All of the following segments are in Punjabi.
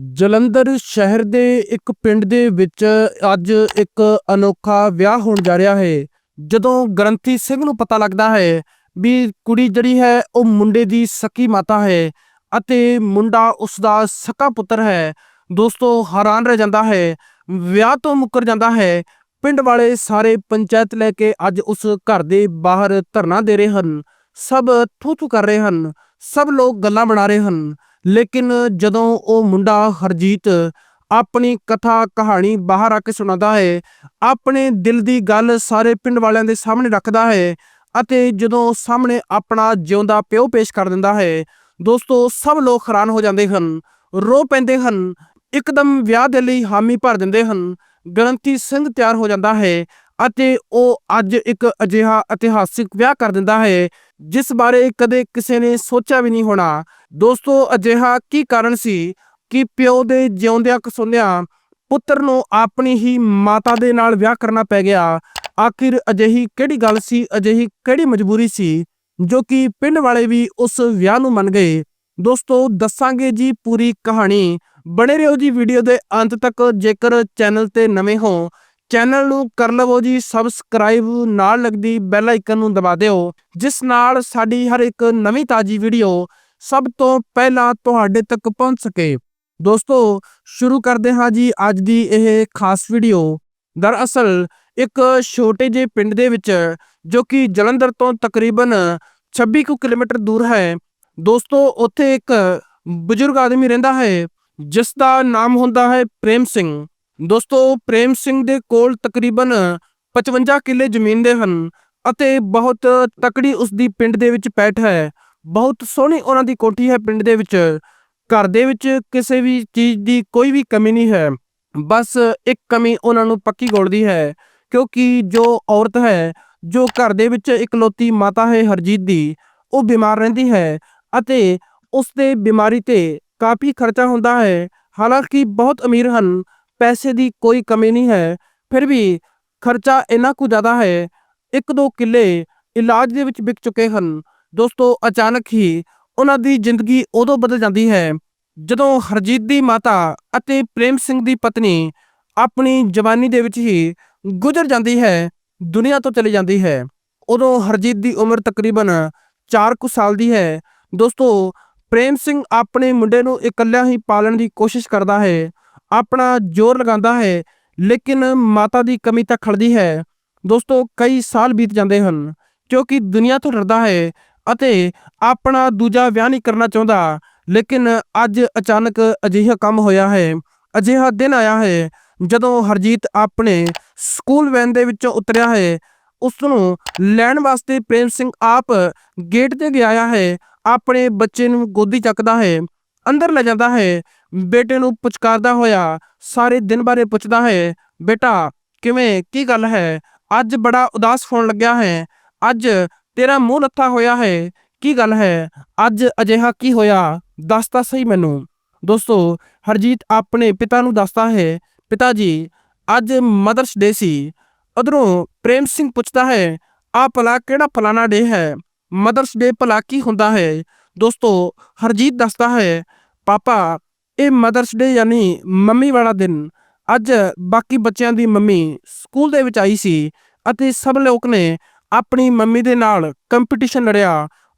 ਜਲੰਧਰ ਸ਼ਹਿਰ ਦੇ ਇੱਕ ਪਿੰਡ ਦੇ ਵਿੱਚ ਅੱਜ ਇੱਕ ਅਨੋਖਾ ਵਿਆਹ ਹੋਣ ਜਾ ਰਿਹਾ ਹੈ, ਜਦੋਂ ਗ੍ਰੰਥੀ ਸਿੰਘ ਨੂੰ ਪਤਾ ਲੱਗਦਾ ਹੈ ਵੀ ਕੁੜੀ ਜਿਹੜੀ ਹੈ ਉਹ ਮੁੰਡੇ ਦੀ ਸਕੀ ਮਾਤਾ ਹੈ ਅਤੇ ਮੁੰਡਾ ਉਸ ਦਾ ਸਕਾ ਪੁੱਤਰ ਹੈ। ਦੋਸਤੋ, ਹੈਰਾਨ ਰਹਿ ਜਾਂਦਾ ਹੈ, ਵਿਆਹ ਤੋਂ ਮੁੱਕਰ ਜਾਂਦਾ ਹੈ। ਪਿੰਡ ਵਾਲੇ ਸਾਰੇ ਪੰਚਾਇਤ ਲੈ ਕੇ ਅੱਜ ਉਸ ਘਰ ਦੇ ਬਾਹਰ ਧਰਨਾ ਦੇ ਰਹੇ ਹਨ। ਸਭ ਥੂ ਥੂ ਕਰ ਰਹੇ ਹਨ। ਸਭ ਲੋਕ ਗੱਲਾਂ ਬਣਾ ਰਹੇ ਹਨ। ਲੇਕਿਨ ਜਦੋਂ ਉਹ ਮੁੰਡਾ ਹਰਜੀਤ ਆਪਣੀ ਕਥਾ ਕਹਾਣੀ ਬਾਹਰ ਆ ਕੇ ਸੁਣਾਉਂਦਾ ਹੈ, ਆਪਣੇ ਦਿਲ ਦੀ ਗੱਲ ਸਾਰੇ ਪਿੰਡ ਵਾਲਿਆਂ ਦੇ ਸਾਹਮਣੇ ਰੱਖਦਾ ਹੈ ਅਤੇ ਜਦੋਂ ਸਾਹਮਣੇ ਆਪਣਾ ਜਿਉਂਦਾ ਪਿਓ ਪੇਸ਼ ਕਰ ਦਿੰਦਾ ਹੈ, ਦੋਸਤੋ ਸਭ ਲੋਕ ਹੈਰਾਨ ਹੋ ਜਾਂਦੇ ਹਨ, ਰੋ ਪੈਂਦੇ ਹਨ, ਇੱਕਦਮ ਵਿਆਹ ਦੇ ਲਈ ਹਾਮੀ ਭਰ ਦਿੰਦੇ ਹਨ ਗ੍ਰੰਥੀ ਸਿੰਘ ਤਿਆਰ ਹੋ ਜਾਂਦਾ ਹੈ ਅਤੇ ਉਹ ਅੱਜ ਇੱਕ ਅਜਿਹਾ ਇਤਿਹਾਸਿਕ ਵਿਆਹ ਕਰ ਦਿੰਦਾ ਹੈ ਜਿਸ ਬਾਰੇ ਕਦੇ ਕਿਸੇ ਨੇ ਸੋਚਿਆ ਵੀ ਨਹੀਂ ਹੋਣਾ। ਦੋਸਤੋ, ਅਜਿਹਾ ਕੀ ਕਾਰਨ ਸੀ ਕਿ ਪਿਓ ਦੇ ਜਿਉਂਦਿਆਂ ਕਸੁੰਦਿਆਂ ਪੁੱਤਰ ਨੂੰ ਆਪਣੀ ਹੀ ਮਾਤਾ ਦੇ ਨਾਲ ਵਿਆਹ ਕਰਨਾ ਪੈ ਗਿਆ। ਆਖਿਰ ਅਜਿਹੀ ਕਿਹੜੀ ਗੱਲ ਸੀ, ਅਜਿਹੀ ਕਿਹੜੀ ਮਜਬੂਰੀ ਸੀ ਜੋ ਕਿ ਪਿੰਡ ਵਾਲੇ ਵੀ ਉਸ ਵਿਆਹ ਨੂੰ ਮੰਨ ਗਏ? ਦੋਸਤੋ, ਦੱਸਾਂਗੇ ਜੀ ਪੂਰੀ ਕਹਾਣੀ। ਬਣੇ ਰਹੋ ਜੀ ਵੀਡੀਓ ਦੇ ਅੰਤ ਤੱਕ। ਜੇਕਰ ਚੈਨਲ ਤੇ ਨਵੇਂ ਹੋ ਚੈਨਲ ਨੂੰ ਕਰ ਲਵੋ ਜੀ ਸਬਸਕ੍ਰਾਈਬ ਨਾਲ ਲੱਗਦੀ ਬੈਲ ਆਈਕਨ ਨੂੰ ਦਬਾ ਦਿਓ, ਜਿਸ ਨਾਲ ਸਾਡੀ ਹਰ ਇੱਕ ਨਵੀਂ ਤਾਜੀ ਵੀਡੀਓ ਸਭ ਤੋਂ ਪਹਿਲਾਂ ਤੁਹਾਡੇ ਤੱਕ ਪਹੁੰਚ ਸਕੇ। ਦੋਸਤੋ, ਸ਼ੁਰੂ ਕਰਦੇ ਹਾਂ ਜੀ ਅੱਜ ਦੀ ਇਹ ਖਾਸ ਵੀਡੀਓ ਦਰਅਸਲ, ਇੱਕ ਛੋਟੇ ਜਿਹੇ ਪਿੰਡ ਦੇ ਵਿੱਚ, ਜੋ ਕਿ ਜਲੰਧਰ ਤੋਂ ਤਕਰੀਬਨ 26 ਕੁ ਕਿਲੋਮੀਟਰ ਦੂਰ ਹੈ, ਦੋਸਤੋ, ਉੱਥੇ ਇੱਕ ਬਜ਼ੁਰਗ ਆਦਮੀ ਰਹਿੰਦਾ ਹੈ ਜਿਸ ਦਾ ਨਾਮ ਹੁੰਦਾ ਹੈ ਪ੍ਰੇਮ ਸਿੰਘ। ਦੋਸਤੋ, ਪ੍ਰੇਮ ਸਿੰਘ ਦੇ ਕੋਲ ਤਕਰੀਬਨ 55 ਕਿੱਲੇ ਜ਼ਮੀਨ ਦੇ ਹਨ ਅਤੇ ਬਹੁਤ ਤਕੜੀ ਉਸ ਦੀ ਪਿੰਡ ਦੇ ਵਿੱਚ ਪੈਠ ਹੈ। ਬਹੁਤ ਸੋਹਣੀ ਉਹਨਾਂ ਦੀ ਕੋਠੀ ਹੈ ਪਿੰਡ ਦੇ ਵਿੱਚ। ਘਰ ਦੇ ਵਿੱਚ ਕਿਸੇ ਵੀ ਚੀਜ਼ ਦੀ ਕੋਈ ਵੀ ਕਮੀ ਨਹੀਂ ਹੈ। ਬਸ ਇੱਕ ਕਮੀ ਉਹਨਾਂ ਨੂੰ ਪੱਕੀ ਗੋਲਦੀ ਹੈ, ਕਿਉਂਕਿ ਜੋ ਔਰਤ ਹੈ, ਜੋ ਘਰ ਦੇ ਵਿੱਚ ਇਕਲੌਤੀ ਮਾਤਾ ਹੈ ਹਰਜੀਤ ਦੀ, ਉਹ ਬਿਮਾਰ ਰਹਿੰਦੀ ਹੈ ਅਤੇ ਉਸ ਦੇ ਬਿਮਾਰੀ ਤੇ ਕਾਫੀ ਖਰਚਾ ਹੁੰਦਾ ਹੈ। ਹਾਲਾਂਕਿ ਬਹੁਤ ਅਮੀਰ ਹਨ ਪੈਸੇ ਦੀ ਕੋਈ ਕਮੀ ਨਹੀਂ ਹੈ, ਫਿਰ ਵੀ ਖਰਚਾ ਇੰਨਾ ਕੁ ਜ਼ਿਆਦਾ ਹੈ, ਇੱਕ ਦੋ ਕਿੱਲੇ ਇਲਾਜ ਦੇ ਵਿੱਚ ਵਿਕ ਚੁੱਕੇ ਹਨ। ਦੋਸਤੋ, ਅਚਾਨਕ ਹੀ ਉਹਨਾਂ ਦੀ ਜ਼ਿੰਦਗੀ ਉਦੋਂ ਬਦਲ ਜਾਂਦੀ ਹੈ ਜਦੋਂ ਹਰਜੀਤ ਦੀ ਮਾਤਾ ਅਤੇ ਪ੍ਰੇਮ ਸਿੰਘ ਦੀ ਪਤਨੀ ਆਪਣੀ ਜਵਾਨੀ ਦੇ ਵਿੱਚ ਹੀ ਗੁਜ਼ਰ ਜਾਂਦੀ ਹੈ, ਦੁਨੀਆ ਤੋਂ ਚਲੀ ਜਾਂਦੀ ਹੈ। ਉਦੋਂ ਹਰਜੀਤ ਦੀ ਉਮਰ ਤਕਰੀਬਨ 4 ਕੁ ਸਾਲ ਦੀ ਹੈ। ਦੋਸਤੋ, ਪ੍ਰੇਮ ਸਿੰਘ ਆਪਣੇ ਮੁੰਡੇ ਨੂੰ ਇਕੱਲਿਆਂ ਹੀ ਪਾਲਣ ਦੀ ਕੋਸ਼ਿਸ਼ ਕਰਦਾ ਹੈ ਆਪਣਾ ਜ਼ੋਰ ਲਗਾਉਂਦਾ ਹੈ, ਲੇਕਿਨ ਮਾਤਾ ਦੀ ਕਮੀ ਤਾਂ ਖੜਦੀ ਹੈ। ਦੋਸਤੋ, ਕਈ ਸਾਲ ਬੀਤ ਜਾਂਦੇ ਹਨ, ਕਿਉਂਕਿ ਦੁਨੀਆ ਤੋਂ ਡਰਦਾ ਹੈ ਅਤੇ ਆਪਣਾ ਦੂਜਾ ਵਿਆਹ ਨਹੀਂ ਕਰਨਾ ਚਾਹੁੰਦਾ, ਲੇਕਿਨ ਅੱਜ ਅਚਾਨਕ ਅਜਿਹਾ ਕੰਮ ਹੋਇਆ ਹੈ, ਅਜਿਹਾ ਦਿਨ ਆਇਆ ਹੈ, ਜਦੋਂ ਹਰਜੀਤ ਆਪਣੇ ਸਕੂਲ ਵੈਨ ਦੇ ਵਿੱਚੋਂ ਉਤਰਿਆ ਹੈ। ਉਸ ਨੂੰ ਲੈਣ ਵਾਸਤੇ ਪ੍ਰੇਮ ਸਿੰਘ ਆਪ ਗੇਟ ਤੇ ਗਿਆ ਹੈ, ਆਪਣੇ ਬੱਚੇ ਨੂੰ ਗੋਦੀ ਚੱਕਦਾ ਹੈ, ਅੰਦਰ ਲੈ ਜਾਂਦਾ ਹੈ ਬੇਟੇ ਨੂੰ ਪੁਚਕਾਰਦਾ ਹੋਇਆ ਸਾਰੇ ਦਿਨ ਬਾਰੇ ਪੁੱਛਦਾ ਹੈ, ਬੇਟਾ, ਕਿਵੇਂ? ਕੀ ਗੱਲ ਹੈ? ਅੱਜ ਬੜਾ ਉਦਾਸ ਹੋਣ ਲੱਗਿਆ ਹੈ। ਅੱਜ ਤੇਰਾ ਮੂੰਹ ਨੱਥਾ ਹੋਇਆ ਹੈ। ਕੀ ਗੱਲ ਹੈ? ਅੱਜ ਅਜਿਹਾ ਕੀ ਹੋਇਆ? ਦੱਸ ਤਾਂ ਸਹੀ ਮੈਨੂੰ। ਦੋਸਤੋ, ਹਰਜੀਤ ਆਪਣੇ ਪਿਤਾ ਨੂੰ ਦੱਸਦਾ ਹੈ, ਪਿਤਾ ਜੀ, ਅੱਜ ਮਦਰਸ ਡੇ ਸੀ। ਉਧਰੋਂ ਪ੍ਰੇਮ ਸਿੰਘ ਪੁੱਛਦਾ ਹੈ ਆ ਭਲਾ ਕਿਹੜਾ ਫਲਾਣਾ ਡੇ ਹੈ? ਮਦਰਸ ਡੇ ਭਲਾ ਕੀ ਹੁੰਦਾ ਹੈ? ਦੋਸਤੋ, ਹਰਜੀਤ ਦੱਸਦਾ ਹੈ, ਪਾਪਾ ਇਹ ਮਦਰਸ ਡੇ ਯਾਨੀ ਮੰਮੀ ਵਾਲਾ ਦਿਨ ਅੱਜ ਬਾਕੀ ਬੱਚਿਆਂ ਦੀ ਮੰਮੀ ਸਕੂਲ ਦੇ ਵਿੱਚ ਆਈ ਸੀ ਅਤੇ ਸਭ ਲੋਕ ਨੇ ਆਪਣੀ ਮੰਮੀ ਦੇ ਨਾਲ ਕੰਪੀਟੀਸ਼ਨ ਲੜਿਆ।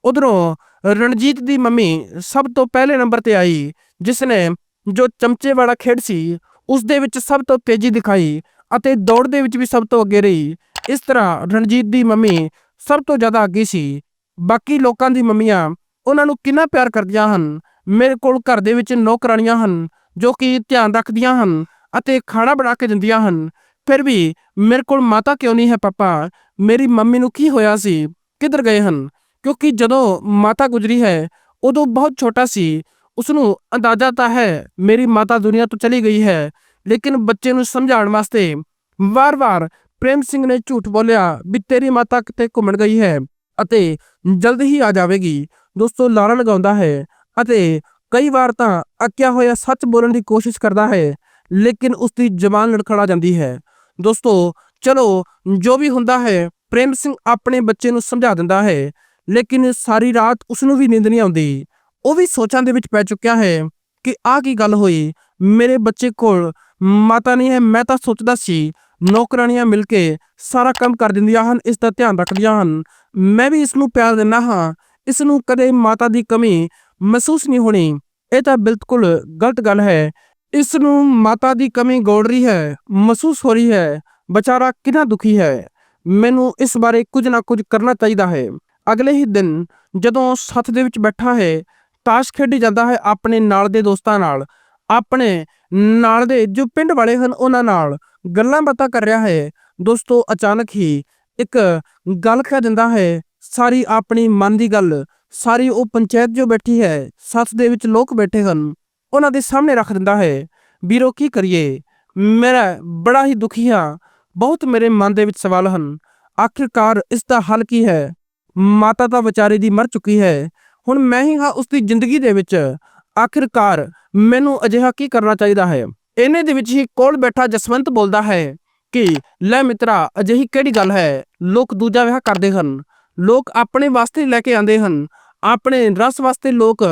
ਉਧਰੋਂ ਰਣਜੀਤ ਦੀ ਮੰਮੀ ਸਭ ਤੋਂ ਪਹਿਲੇ ਨੰਬਰ ਤੇ ਆਈ, ਜਿਸ ਨੇ ਜੋ ਚਮਚੇ ਵਾਲਾ ਖੇਡ ਸੀ, ਉਸ ਦੇ ਵਿੱਚ ਸਭ ਤੋਂ ਤੇਜ਼ੀ ਦਿਖਾਈ ਅਤੇ ਦੌੜ ਦੇ ਵਿੱਚ ਵੀ ਸਭ ਤੋਂ ਅੱਗੇ ਰਹੀ। ਇਸ ਤਰ੍ਹਾਂ ਰਣਜੀਤ ਦੀ ਮੰਮੀ ਸਭ ਤੋਂ ਜ਼ਿਆਦਾ ਅੱਗੇ ਸੀ। ਬਾਕੀ ਲੋਕਾਂ ਦੀ ਮੰਮੀਆਂ ਉਹਨਾਂ ਨੂੰ ਕਿੰਨਾ ਪਿਆਰ ਕਰਦੀਆਂ ਹਨ ਮੇਰੇ ਕੋਲ ਘਰ ਦੇ ਵਿੱਚ ਨੌਕਰਾਨੀਆਂ ਹਨ, ਜੋ ਕਿ ਧਿਆਨ ਰੱਖਦੀਆਂ ਹਨ ਅਤੇ ਖਾਣਾ ਬਣਾ ਕੇ ਦਿੰਦੀਆਂ ਹਨ। ਫਿਰ ਵੀ ਮੇਰੇ ਕੋਲ ਮਾਤਾ ਕਿਉਂ ਨਹੀਂ ਹੈ ਪਾਪਾ? ਮੇਰੀ ਮੰਮੀ ਨੂੰ ਕੀ ਹੋਇਆ ਸੀ? ਕਿੱਧਰ ਗਏ ਹਨ? ਕਿਉਂਕਿ ਜਦੋਂ ਮਾਤਾ ਗੁਜਰੀ ਹੈ, ਉਦੋਂ ਬਹੁਤ ਛੋਟਾ ਸੀ। ਉਸ ਨੂੰ ਅੰਦਾਜ਼ਾ ਤਾਂ ਹੈ, ਮੇਰੀ ਮਾਤਾ ਦੁਨੀਆ ਤੋਂ ਚਲੀ ਗਈ ਹੈ, ਲੇਕਿਨ ਬੱਚੇ ਨੂੰ ਸਮਝਾਉਣ ਵਾਸਤੇ ਵਾਰ-ਵਾਰ ਪ੍ਰੇਮ ਸਿੰਘ ਨੇ ਝੂਠ ਬੋਲਿਆ ਵੀ ਤੇਰੀ ਮਾਤਾ ਕਿਤੇ ਘੁੰਮਣ ਗਈ ਹੈ ਅਤੇ ਜਲਦ ਹੀ ਆ ਜਾਵੇਗੀ। ਦੋਸਤੋ, ਲਾਰਾ ਲਗਾਉਂਦਾ ਹੈ। ਅਤੇ ਕਈ ਵਾਰ ਤਾਂ ਅੱਕਿਆ ਹੋਇਆ ਸੱਚ ਬੋਲਣ ਦੀ ਕੋਸ਼ਿਸ਼ ਕਰਦਾ ਹੈ, ਲੇਕਿਨ ਉਸ ਦੀ ਜ਼ਬਾਨ ਲੜਖੜਾ ਜਾਂਦੀ ਹੈ। ਦੋਸਤੋ, ਚਲੋ, ਜੋ ਵੀ ਹੁੰਦਾ ਹੈ, ਪ੍ਰੇਮ ਸਿੰਘ ਆਪਣੇ ਬੱਚੇ ਨੂੰ ਸਮਝਾ ਦਿੰਦਾ ਹੈ, ਲੇਕਿਨ ਸਾਰੀ ਰਾਤ ਉਸ ਨੂੰ ਵੀ ਨੀਂਦ ਨਹੀਂ ਆਉਂਦੀ। ਉਹ ਵੀ ਸੋਚਾਂ ਦੇ ਵਿੱਚ ਪੈ ਚੁੱਕਿਆ ਹੈ ਕਿ ਆਹ ਕੀ ਗੱਲ ਹੋਈ, ਮੇਰੇ ਬੱਚੇ ਕੋਲ ਮਾਤਾ ਨਹੀਂ ਹੈ, ਮੈਂ ਤਾਂ ਸੋਚਦਾ ਸੀ ਨੌਕਰਾਨੀਆਂ ਮਿਲ ਕੇ ਸਾਰਾ ਕੰਮ ਕਰ ਦਿੰਦੀਆਂ ਹਨ ਇਸ ਦਾ ਧਿਆਨ ਰੱਖਦੀਆਂ ਹਨ। ਮੈਂ ਵੀ ਇਸ ਨੂੰ ਪਿਆਰ ਦਿੰਦਾ ਹਾਂ, ਇਸ ਨੂੰ ਕਦੇ ਮਾਤਾ ਦੀ ਕਮੀ ਮਹਿਸੂਸ ਨਹੀਂ ਹੋਣੀ। ਇਹ ਤਾਂ ਬਿਲਕੁਲ ਗਲਤ ਗੱਲ ਹੈ। ਇਸ ਨੂੰ ਮਾਤਾ ਦੀ ਕਮੀ ਗੋੜ ਰਹੀ ਹੈ, ਮਹਿਸੂਸ ਹੋ ਰਹੀ ਹੈ। ਵਿਚਾਰਾ ਕਿੰਨਾ ਦੁਖੀ ਹੈ। ਮੈਨੂੰ ਇਸ ਬਾਰੇ ਕੁਝ ਨਾ ਕੁਝ ਕਰਨਾ ਚਾਹੀਦਾ ਹੈ। ਅਗਲੇ ਹੀ ਦਿਨ ਜਦੋਂ ਸੱਥ ਦੇ ਵਿੱਚ ਬੈਠਾ ਹੈ, ਤਾਸ਼ ਖੇਡੀ ਜਾਂਦਾ ਹੈ ਆਪਣੇ ਨਾਲ ਦੇ ਦੋਸਤਾਂ ਨਾਲ। ਆਪਣੇ ਨਾਲ ਦੇ ਜੋ ਪਿੰਡ ਵਾਲੇ ਹਨ, ਉਹਨਾਂ ਨਾਲ ਗੱਲਾਂ ਬਾਤਾਂ ਕਰ ਰਿਹਾ ਹੈ। ਦੋਸਤੋ, ਅਚਾਨਕ ਹੀ ਇੱਕ ਗੱਲ ਕਹਿ ਦਿੰਦਾ ਹੈ, ਸਾਰੀ ਆਪਣੀ ਮਨ ਦੀ ਗੱਲ। ਸਾਰੀ ਉਹ ਪੰਚਾਇਤ ਜੋ ਬੈਠੀ ਹੈ ਸੱਥ ਦੇ ਵਿੱਚ ਲੋਕ ਬੈਠੇ ਹਨ, ਉਹਨਾਂ ਦੇ ਸਾਹਮਣੇ ਰੱਖ ਦਿੰਦਾ ਹੈ, ਵੀਰੋ, ਕੀ ਕਰੀਏ? ਮੇਰਾ ਬੜਾ ਹੀ ਦੁਖੀ ਹਾਂ। ਬਹੁਤ ਮੇਰੇ ਮਨ ਦੇ ਵਿੱਚ ਸਵਾਲ ਹਨ। ਆਖਿਰਕਾਰ ਇਸ ਦਾ ਹੱਲ ਕੀ ਹੈ? ਮਾਤਾ ਤਾਂ ਵਿਚਾਰੇ ਦੀ ਮਰ ਚੁੱਕੀ ਹੈ। ਹੁਣ ਮੈਂ ਹੀ ਹਾਂ ਉਸ ਦੀ ਜ਼ਿੰਦਗੀ ਦੇ ਵਿੱਚ। ਆਖਿਰਕਾਰ ਮੈਨੂੰ ਅਜਿਹਾ ਕੀ ਕਰਨਾ ਚਾਹੀਦਾ ਹੈ? ਇਹਨੇ ਦੇ ਵਿੱਚ ਹੀ ਕੋਲ ਬੈਠਾ ਜਸਵੰਤ ਬੋਲਦਾ ਹੈ ਕਿ, ਲੈ ਮਿੱਤਰਾ, ਅਜਿਹੀ ਕਿਹੜੀ ਗੱਲ ਹੈ? ਲੋਕ ਦੂਜਾ ਵਿਆਹ ਕਰਦੇ ਹਨ। ਲੋਕ ਆਪਣੇ ਵਾਸਤੇ ਲੈ ਕੇ ਆਉਂਦੇ ਹਨ। ਆਪਣੇ ਰਸ ਵਾਸਤੇ ਲੋਕ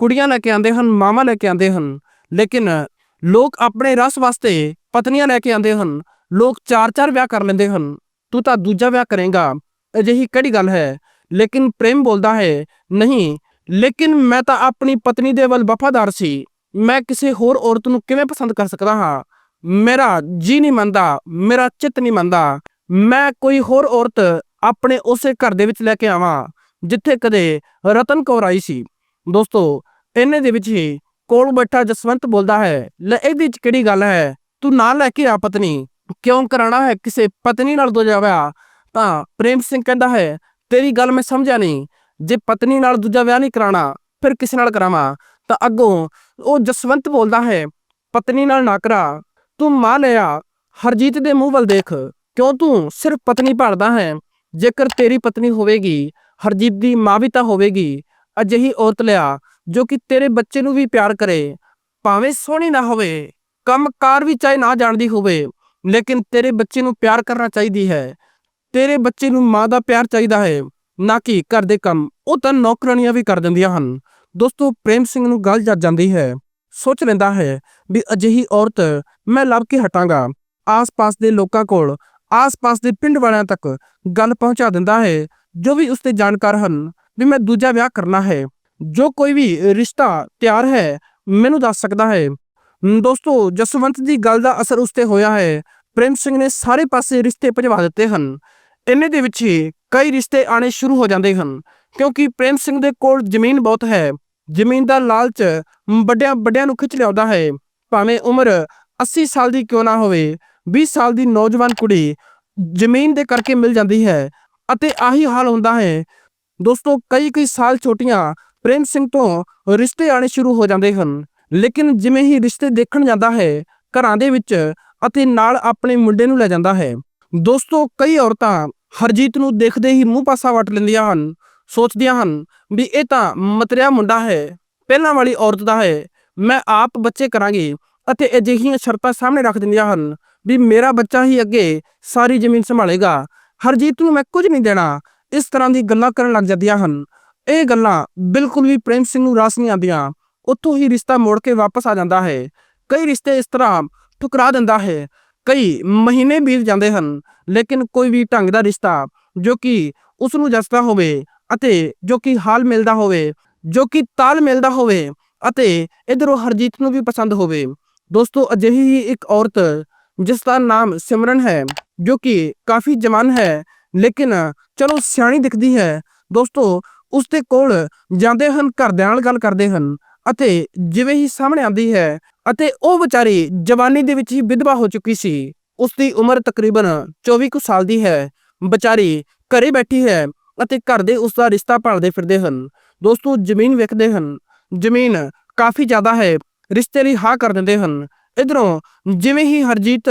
ਕੁੜੀਆਂ ਲੈ ਕੇ ਆਉਂਦੇ ਹਨ ਮਾਮਾ ਲੈ ਕੇ ਆਉਂਦੇ ਹਨ। ਲੇਕਿਨ ਲੋਕ ਆਪਣੇ ਰਸ ਵਾਸਤੇ ਪਤਨੀਆਂ ਲੈ ਕੇ ਆਉਂਦੇ ਹਨ। ਲੋਕ ਚਾਰ ਚਾਰ ਵਿਆਹ ਕਰ ਲੈਂਦੇ ਹਨ। ਤੂੰ ਤਾਂ ਦੂਜਾ ਵਿਆਹ ਕਰੇਂਗਾ, ਅਜਿਹੀ ਕਿਹੜੀ ਗੱਲ ਹੈ? ਲੇਕਿਨ ਪ੍ਰੇਮ ਬੋਲਦਾ ਹੈ, ਨਹੀਂ, ਲੇਕਿਨ ਮੈਂ ਤਾਂ ਆਪਣੀ ਪਤਨੀ ਦੇ ਵੱਲ ਵਫਾਦਾਰ ਸੀ। ਮੈਂ ਕਿਸੇ ਹੋਰ ਔਰਤ ਨੂੰ ਕਿਵੇਂ ਪਸੰਦ ਕਰ ਸਕਦਾ ਹਾਂ? ਮੇਰਾ ਜੀ ਨਹੀਂ ਮੰਨਦਾ, ਮੇਰਾ ਚਿੱਤ ਨਹੀਂ ਮੰਨਦਾ। ਮੈਂ ਕੋਈ ਹੋਰ ਔਰਤ ਆਪਣੇ ਉਸੇ ਘਰ ਦੇ ਵਿੱਚ ਲੈ ਕੇ ਆਵਾਂ। ਜਿੱਥੇ ਕਦੇ ਰਤਨ ਕੌਰ ਆਈ ਸੀ। ਦੋਸਤੋ ਇਹਨੇ ਦੇ ਵਿੱਚ ਹੀ ਕੋਲ ਬੈਠਾ ਜਸਵੰਤ ਬੋਲਦਾ ਹੈ, ਲੈ, ਇਹਦੇ ਚ ਕਿਹੜੀ ਗੱਲ ਹੈ? ਤੂੰ ਨਾਲ ਲੈ ਕੇ ਆ, ਪਤਨੀ। ਕਿਉਂ ਕਰਾਣਾ ਹੈ? ਕਿਸੇ ਪਤਨੀ ਨਾਲ ਦੂਜਾ ਵਿਆਹ? ਤਾਂ ਪ੍ਰੇਮ ਸਿੰਘ ਕਹਿੰਦਾ ਹੈ, ਤੇਰੀ ਗੱਲ ਮੈਂ ਸਮਝਿਆ ਨਹੀਂ। ਜੇ ਪਤਨੀ ਨਾਲ ਦੂਜਾ ਵਿਆਹ ਨਹੀਂ ਕਰਾਣਾ, ਫਿਰ ਕਿਸ ਨਾਲ ਕਰਾਵਾਂ? ਤਾਂ ਅੱਗੋਂ ਉਹ ਜਸਵੰਤ ਬੋਲਦਾ ਹੈ, ਪਤਨੀ ਨਾਲ ਨਾ ਕਰਾ। ਤੂੰ ਮਾਂ ਲਿਆ ਹਰਜੀਤ ਦੇ ਮੂੰਹ ਵੱਲ ਦੇਖ। ਕਿਉਂ ਤੂੰ ਸਿਰਫ ਪਤਨੀ ਭਾਲਦਾ ਹੈ? ਜੇਕਰ ਤੇਰੀ ਪਤਨੀ ਹੋਵੇਗੀ ਹਰਜੀਤ ਦੀ ਮਾਂ ਵੀ ਤਾਂ ਹੋਵੇਗੀ। ਅਜਿਹੀ ਔਰਤ ਲਿਆ, ਜੋ ਕਿ ਤੇਰੇ ਬੱਚੇ ਨੂੰ ਵੀ ਪਿਆਰ ਕਰੇ। ਭਾਵੇਂ ਸੋਹਣੀ ਨਾ ਹੋਵੇ, ਕੰਮਕਾਰ ਵੀ ਚਾਹੇ ਨਾ ਜਾਣਦੀ ਹੋਵੇ, ਲੇਕਿਨ ਤੇਰੇ ਬੱਚੇ ਨੂੰ ਪਿਆਰ ਕਰਨਾ ਚਾਹੀਦੀ ਹੈ। ਤੇਰੇ ਬੱਚੇ ਨੂੰ ਮਾਂ ਦਾ ਪਿਆਰ ਚਾਹੀਦਾ ਹੈ, ਨਾ ਕਿ ਘਰ ਦੇ ਕੰਮ। ਉਹ ਤਾਂ ਨੌਕਰਾਨੀਆਂ ਵੀ ਕਰ ਦਿੰਦੀਆਂ ਹਨ। ਦੋਸਤੋ, ਪ੍ਰੇਮ ਸਿੰਘ ਨੂੰ ਗੱਲ ਜੱਜ ਜਾਂਦੀ ਹੈ। ਸੋਚ ਲੈਂਦਾ ਹੈ ਵੀ ਅਜਿਹੀ ਔਰਤ ਮੈਂ ਲੱਭ ਕੇ ਹਟਾਂਗਾ। ਆਸ-ਪਾਸ ਦੇ ਲੋਕਾਂ ਕੋਲ, ਆਸ-ਪਾਸ ਦੇ ਪਿੰਡ ਵਾਲਿਆਂ ਤੱਕ ਗੱਲ ਪਹੁੰਚਾ ਦਿੰਦਾ ਹੈ। ਜੋ ਵੀ ਉਸ ਤੇ ਜਾਣਕਾਰ ਹਨ, ਵੀ ਮੈਂ ਦੂਜਾ ਵਿਆਹ ਕਰਨਾ ਹੈ, ਜੋ ਕੋਈ ਵੀ ਰਿਸ਼ਤਾ ਤਿਆਰ ਹੈ, ਮੈਨੂੰ ਦੱਸ ਸਕਦਾ ਹੈ। ਦੋਸਤੋ, ਜਸਵੰਤ ਦੀ ਗੱਲ ਦਾ ਅਸਰ ਉਸ ਤੇ ਹੋਇਆ ਹੈ। ਪ੍ਰੇਮ ਸਿੰਘ ਨੇ ਸਾਰੇ ਪਾਸੇ ਰਿਸ਼ਤੇ ਭਜਵਾ ਦਿੱਤੇ ਹਨ। ਇੰਨੇ ਦੇ ਵਿੱਚ ਹੀ ਕਈ ਰਿਸ਼ਤੇ ਆਣੇ ਸ਼ੁਰੂ ਹੋ ਜਾਂਦੇ ਹਨ, ਕਿਉਂਕਿ ਪ੍ਰੇਮ ਸਿੰਘ ਦੇ ਕੋਲ ਜ਼ਮੀਨ ਬਹੁਤ ਹੈ। ਜ਼ਮੀਨ ਦਾ ਲਾਲਚ ਵੱਡਿਆਂ ਵੱਡਿਆਂ ਨੂੰ ਖਿੱਚ ਲਿਆਉਂਦਾ ਹੈ। ਭਾਵੇਂ ਉਮਰ 80 ਸਾਲ ਦੀ ਕਿਉਂ ਨਾ ਹੋਵੇ 20 ਸਾਲ ਦੀ ਨੌਜਵਾਨ ਕੁੜੀ ਜ਼ਮੀਨ ਦੇ ਕਰਕੇ ਮਿਲ ਜਾਂਦੀ ਹੈ। ਅਤੇ ਆਹੀ ਹਾਲ ਹੁੰਦਾ ਹੈ। ਦੋਸਤੋ ਕਈ ਕਈ ਸਾਲ ਛੋਟੀਆਂ ਪ੍ਰੇਮ ਸਿੰਘ ਤੋਂ ਰਿਸ਼ਤੇ ਆਣੇ ਸ਼ੁਰੂ ਹੋ ਜਾਂਦੇ ਹਨ। ਲੇਕਿਨ ਜਿਵੇਂ ਹੀ ਰਿਸ਼ਤੇ ਦੇਖਣ ਜਾਂਦਾ ਹੈ, ਘਰਾਂ ਦੇ ਵਿੱਚ ਅਤੇ ਨਾਲ ਆਪਣੇ ਮੁੰਡੇ ਨੂੰ ਲੈ ਜਾਂਦਾ ਹੈ। ਦੋਸਤੋ, ਕਈ ਔਰਤਾਂ ਹਰਜੀਤ ਨੂੰ ਦੇਖਦੇ ਹੀ ਮੂੰਹ ਪਾਸਾ ਵਟ ਲੈਂਦੀਆਂ ਹਨ, ਸੋਚਦੀਆਂ ਹਨ ਵੀ ਇਹ ਤਾਂ ਮਤਰਿਆ ਮੁੰਡਾ ਹੈ, ਪਹਿਲਾਂ ਵਾਲੀ ਔਰਤ ਦਾ ਹੈ, ਮੈਂ ਆਪ ਬੱਚੇ ਕਰਾਂਗੀ ਅਤੇ ਅਜਿਹੀਆਂ ਸ਼ਰਤਾਂ ਸਾਹਮਣੇ ਰੱਖ ਦਿੰਦੀਆਂ ਹਨ ਵੀ ਮੇਰਾ ਬੱਚਾ ਹੀ ਅੱਗੇ ਸਾਰੀ ਜ਼ਮੀਨ ਸੰਭਾਲੇਗਾ। ਹਰਜੀਤ ਨੂੰ ਮੈਂ ਕੁਝ ਨਹੀਂ ਦੇਣਾ। ਇਸ ਤਰ੍ਹਾਂ ਦੀ ਗੱਲਾਂ ਕਰਨ ਲੱਗ ਜਾਂਦੀਆਂ ਹਨ। ਇਹ ਗੱਲਾਂ ਬਿਲਕੁਲ ਵੀ ਪ੍ਰੇਮ ਸਿੰਘ ਨੂੰ ਰਾਸ ਨਹੀਂ ਆਉਂਦੀਆਂ। ਉੱਥੋਂ ਹੀ ਰਿਸ਼ਤਾ ਮੋੜ ਕੇ ਵਾਪਸ ਆ ਜਾਂਦਾ ਹੈ। ਕਈ ਰਿਸ਼ਤੇ ਇਸ ਤਰ੍ਹਾਂ ਠੁਕਰਾ ਦਿੰਦਾ ਹੈ। ਕਈ ਮਹੀਨੇ ਬੀਤ ਜਾਂਦੇ ਹਨ, ਲੇਕਿਨ ਕੋਈ ਵੀ ਢੰਗ ਦਾ ਰਿਸ਼ਤਾ ਜੋ ਕਿ ਉਸ ਨੂੰ ਜਸਦਾ ਹੋਵੇ ਅਤੇ ਜੋ ਕਿ ਹਾਲ ਮਿਲਦਾ ਹੋਵੇ, ਜੋ ਕਿ ਤਾਲ ਮਿਲਦਾ ਹੋਵੇ ਅਤੇ ਇਧਰੋਂ ਹਰਜੀਤ ਨੂੰ ਵੀ ਪਸੰਦ ਹੋਵੇ। ਦੋਸਤੋ, ਅਜਿਹੀ ਹੀ ਇੱਕ ਔਰਤ ਜਿਸ ਦਾ ਨਾਮ ਸਿਮਰਨ ਹੈ ਜੋ ਕਿ ਕਾਫੀ ਜਵਾਨ ਹੈ ਲੇਕਿਨ ਚਲੋ ਸਿਆਣੀ ਦਿਖਦੀ ਹੈ ਦੋਸਤੋ ਉਸ ਦੇ ਕੋਲ ਜਾਂਦੇ ਹਨ ਘਰਦਿਆਂ ਨਾਲ ਗੱਲ ਕਰਦੇ ਹਨ ਅਤੇ ਜਿਵੇਂ ਹੀ ਸਾਹਮਣੇ ਆਉਂਦੀ ਹੈ ਅਤੇ ਉਹ ਵਿਚਾਰੀ ਜਵਾਨੀ ਦੇ ਵਿੱਚ ਹੀ ਵਿਧਵਾ ਹੋ ਚੁੱਕੀ ਸੀ ਉਸ ਦੀ ਉਮਰ ਤਕਰੀਬਨ 24 ਕੁ ਸਾਲ ਦੀ ਹੈ ਵਿਚਾਰੀ ਘਰੇ ਬੈਠੀ ਹੈ ਅਤੇ ਘਰ ਦੇ ਉਸ ਦਾ ਰਿਸ਼ਤਾ ਭਾਲਦੇ ਫਿਰਦੇ ਹਨ ਦੋਸਤੋ ਜ਼ਮੀਨ ਵੇਖਦੇ ਹਨ ਜ਼ਮੀਨ ਕਾਫੀ ਜ਼ਿਆਦਾ ਹੈ ਰਿਸ਼ਤੇ ਲਈ ਹਾਂ ਕਰ ਦਿੰਦੇ ਹਨ ਇਧਰੋਂ ਜਿਵੇਂ ਹੀ ਹਰਜੀਤ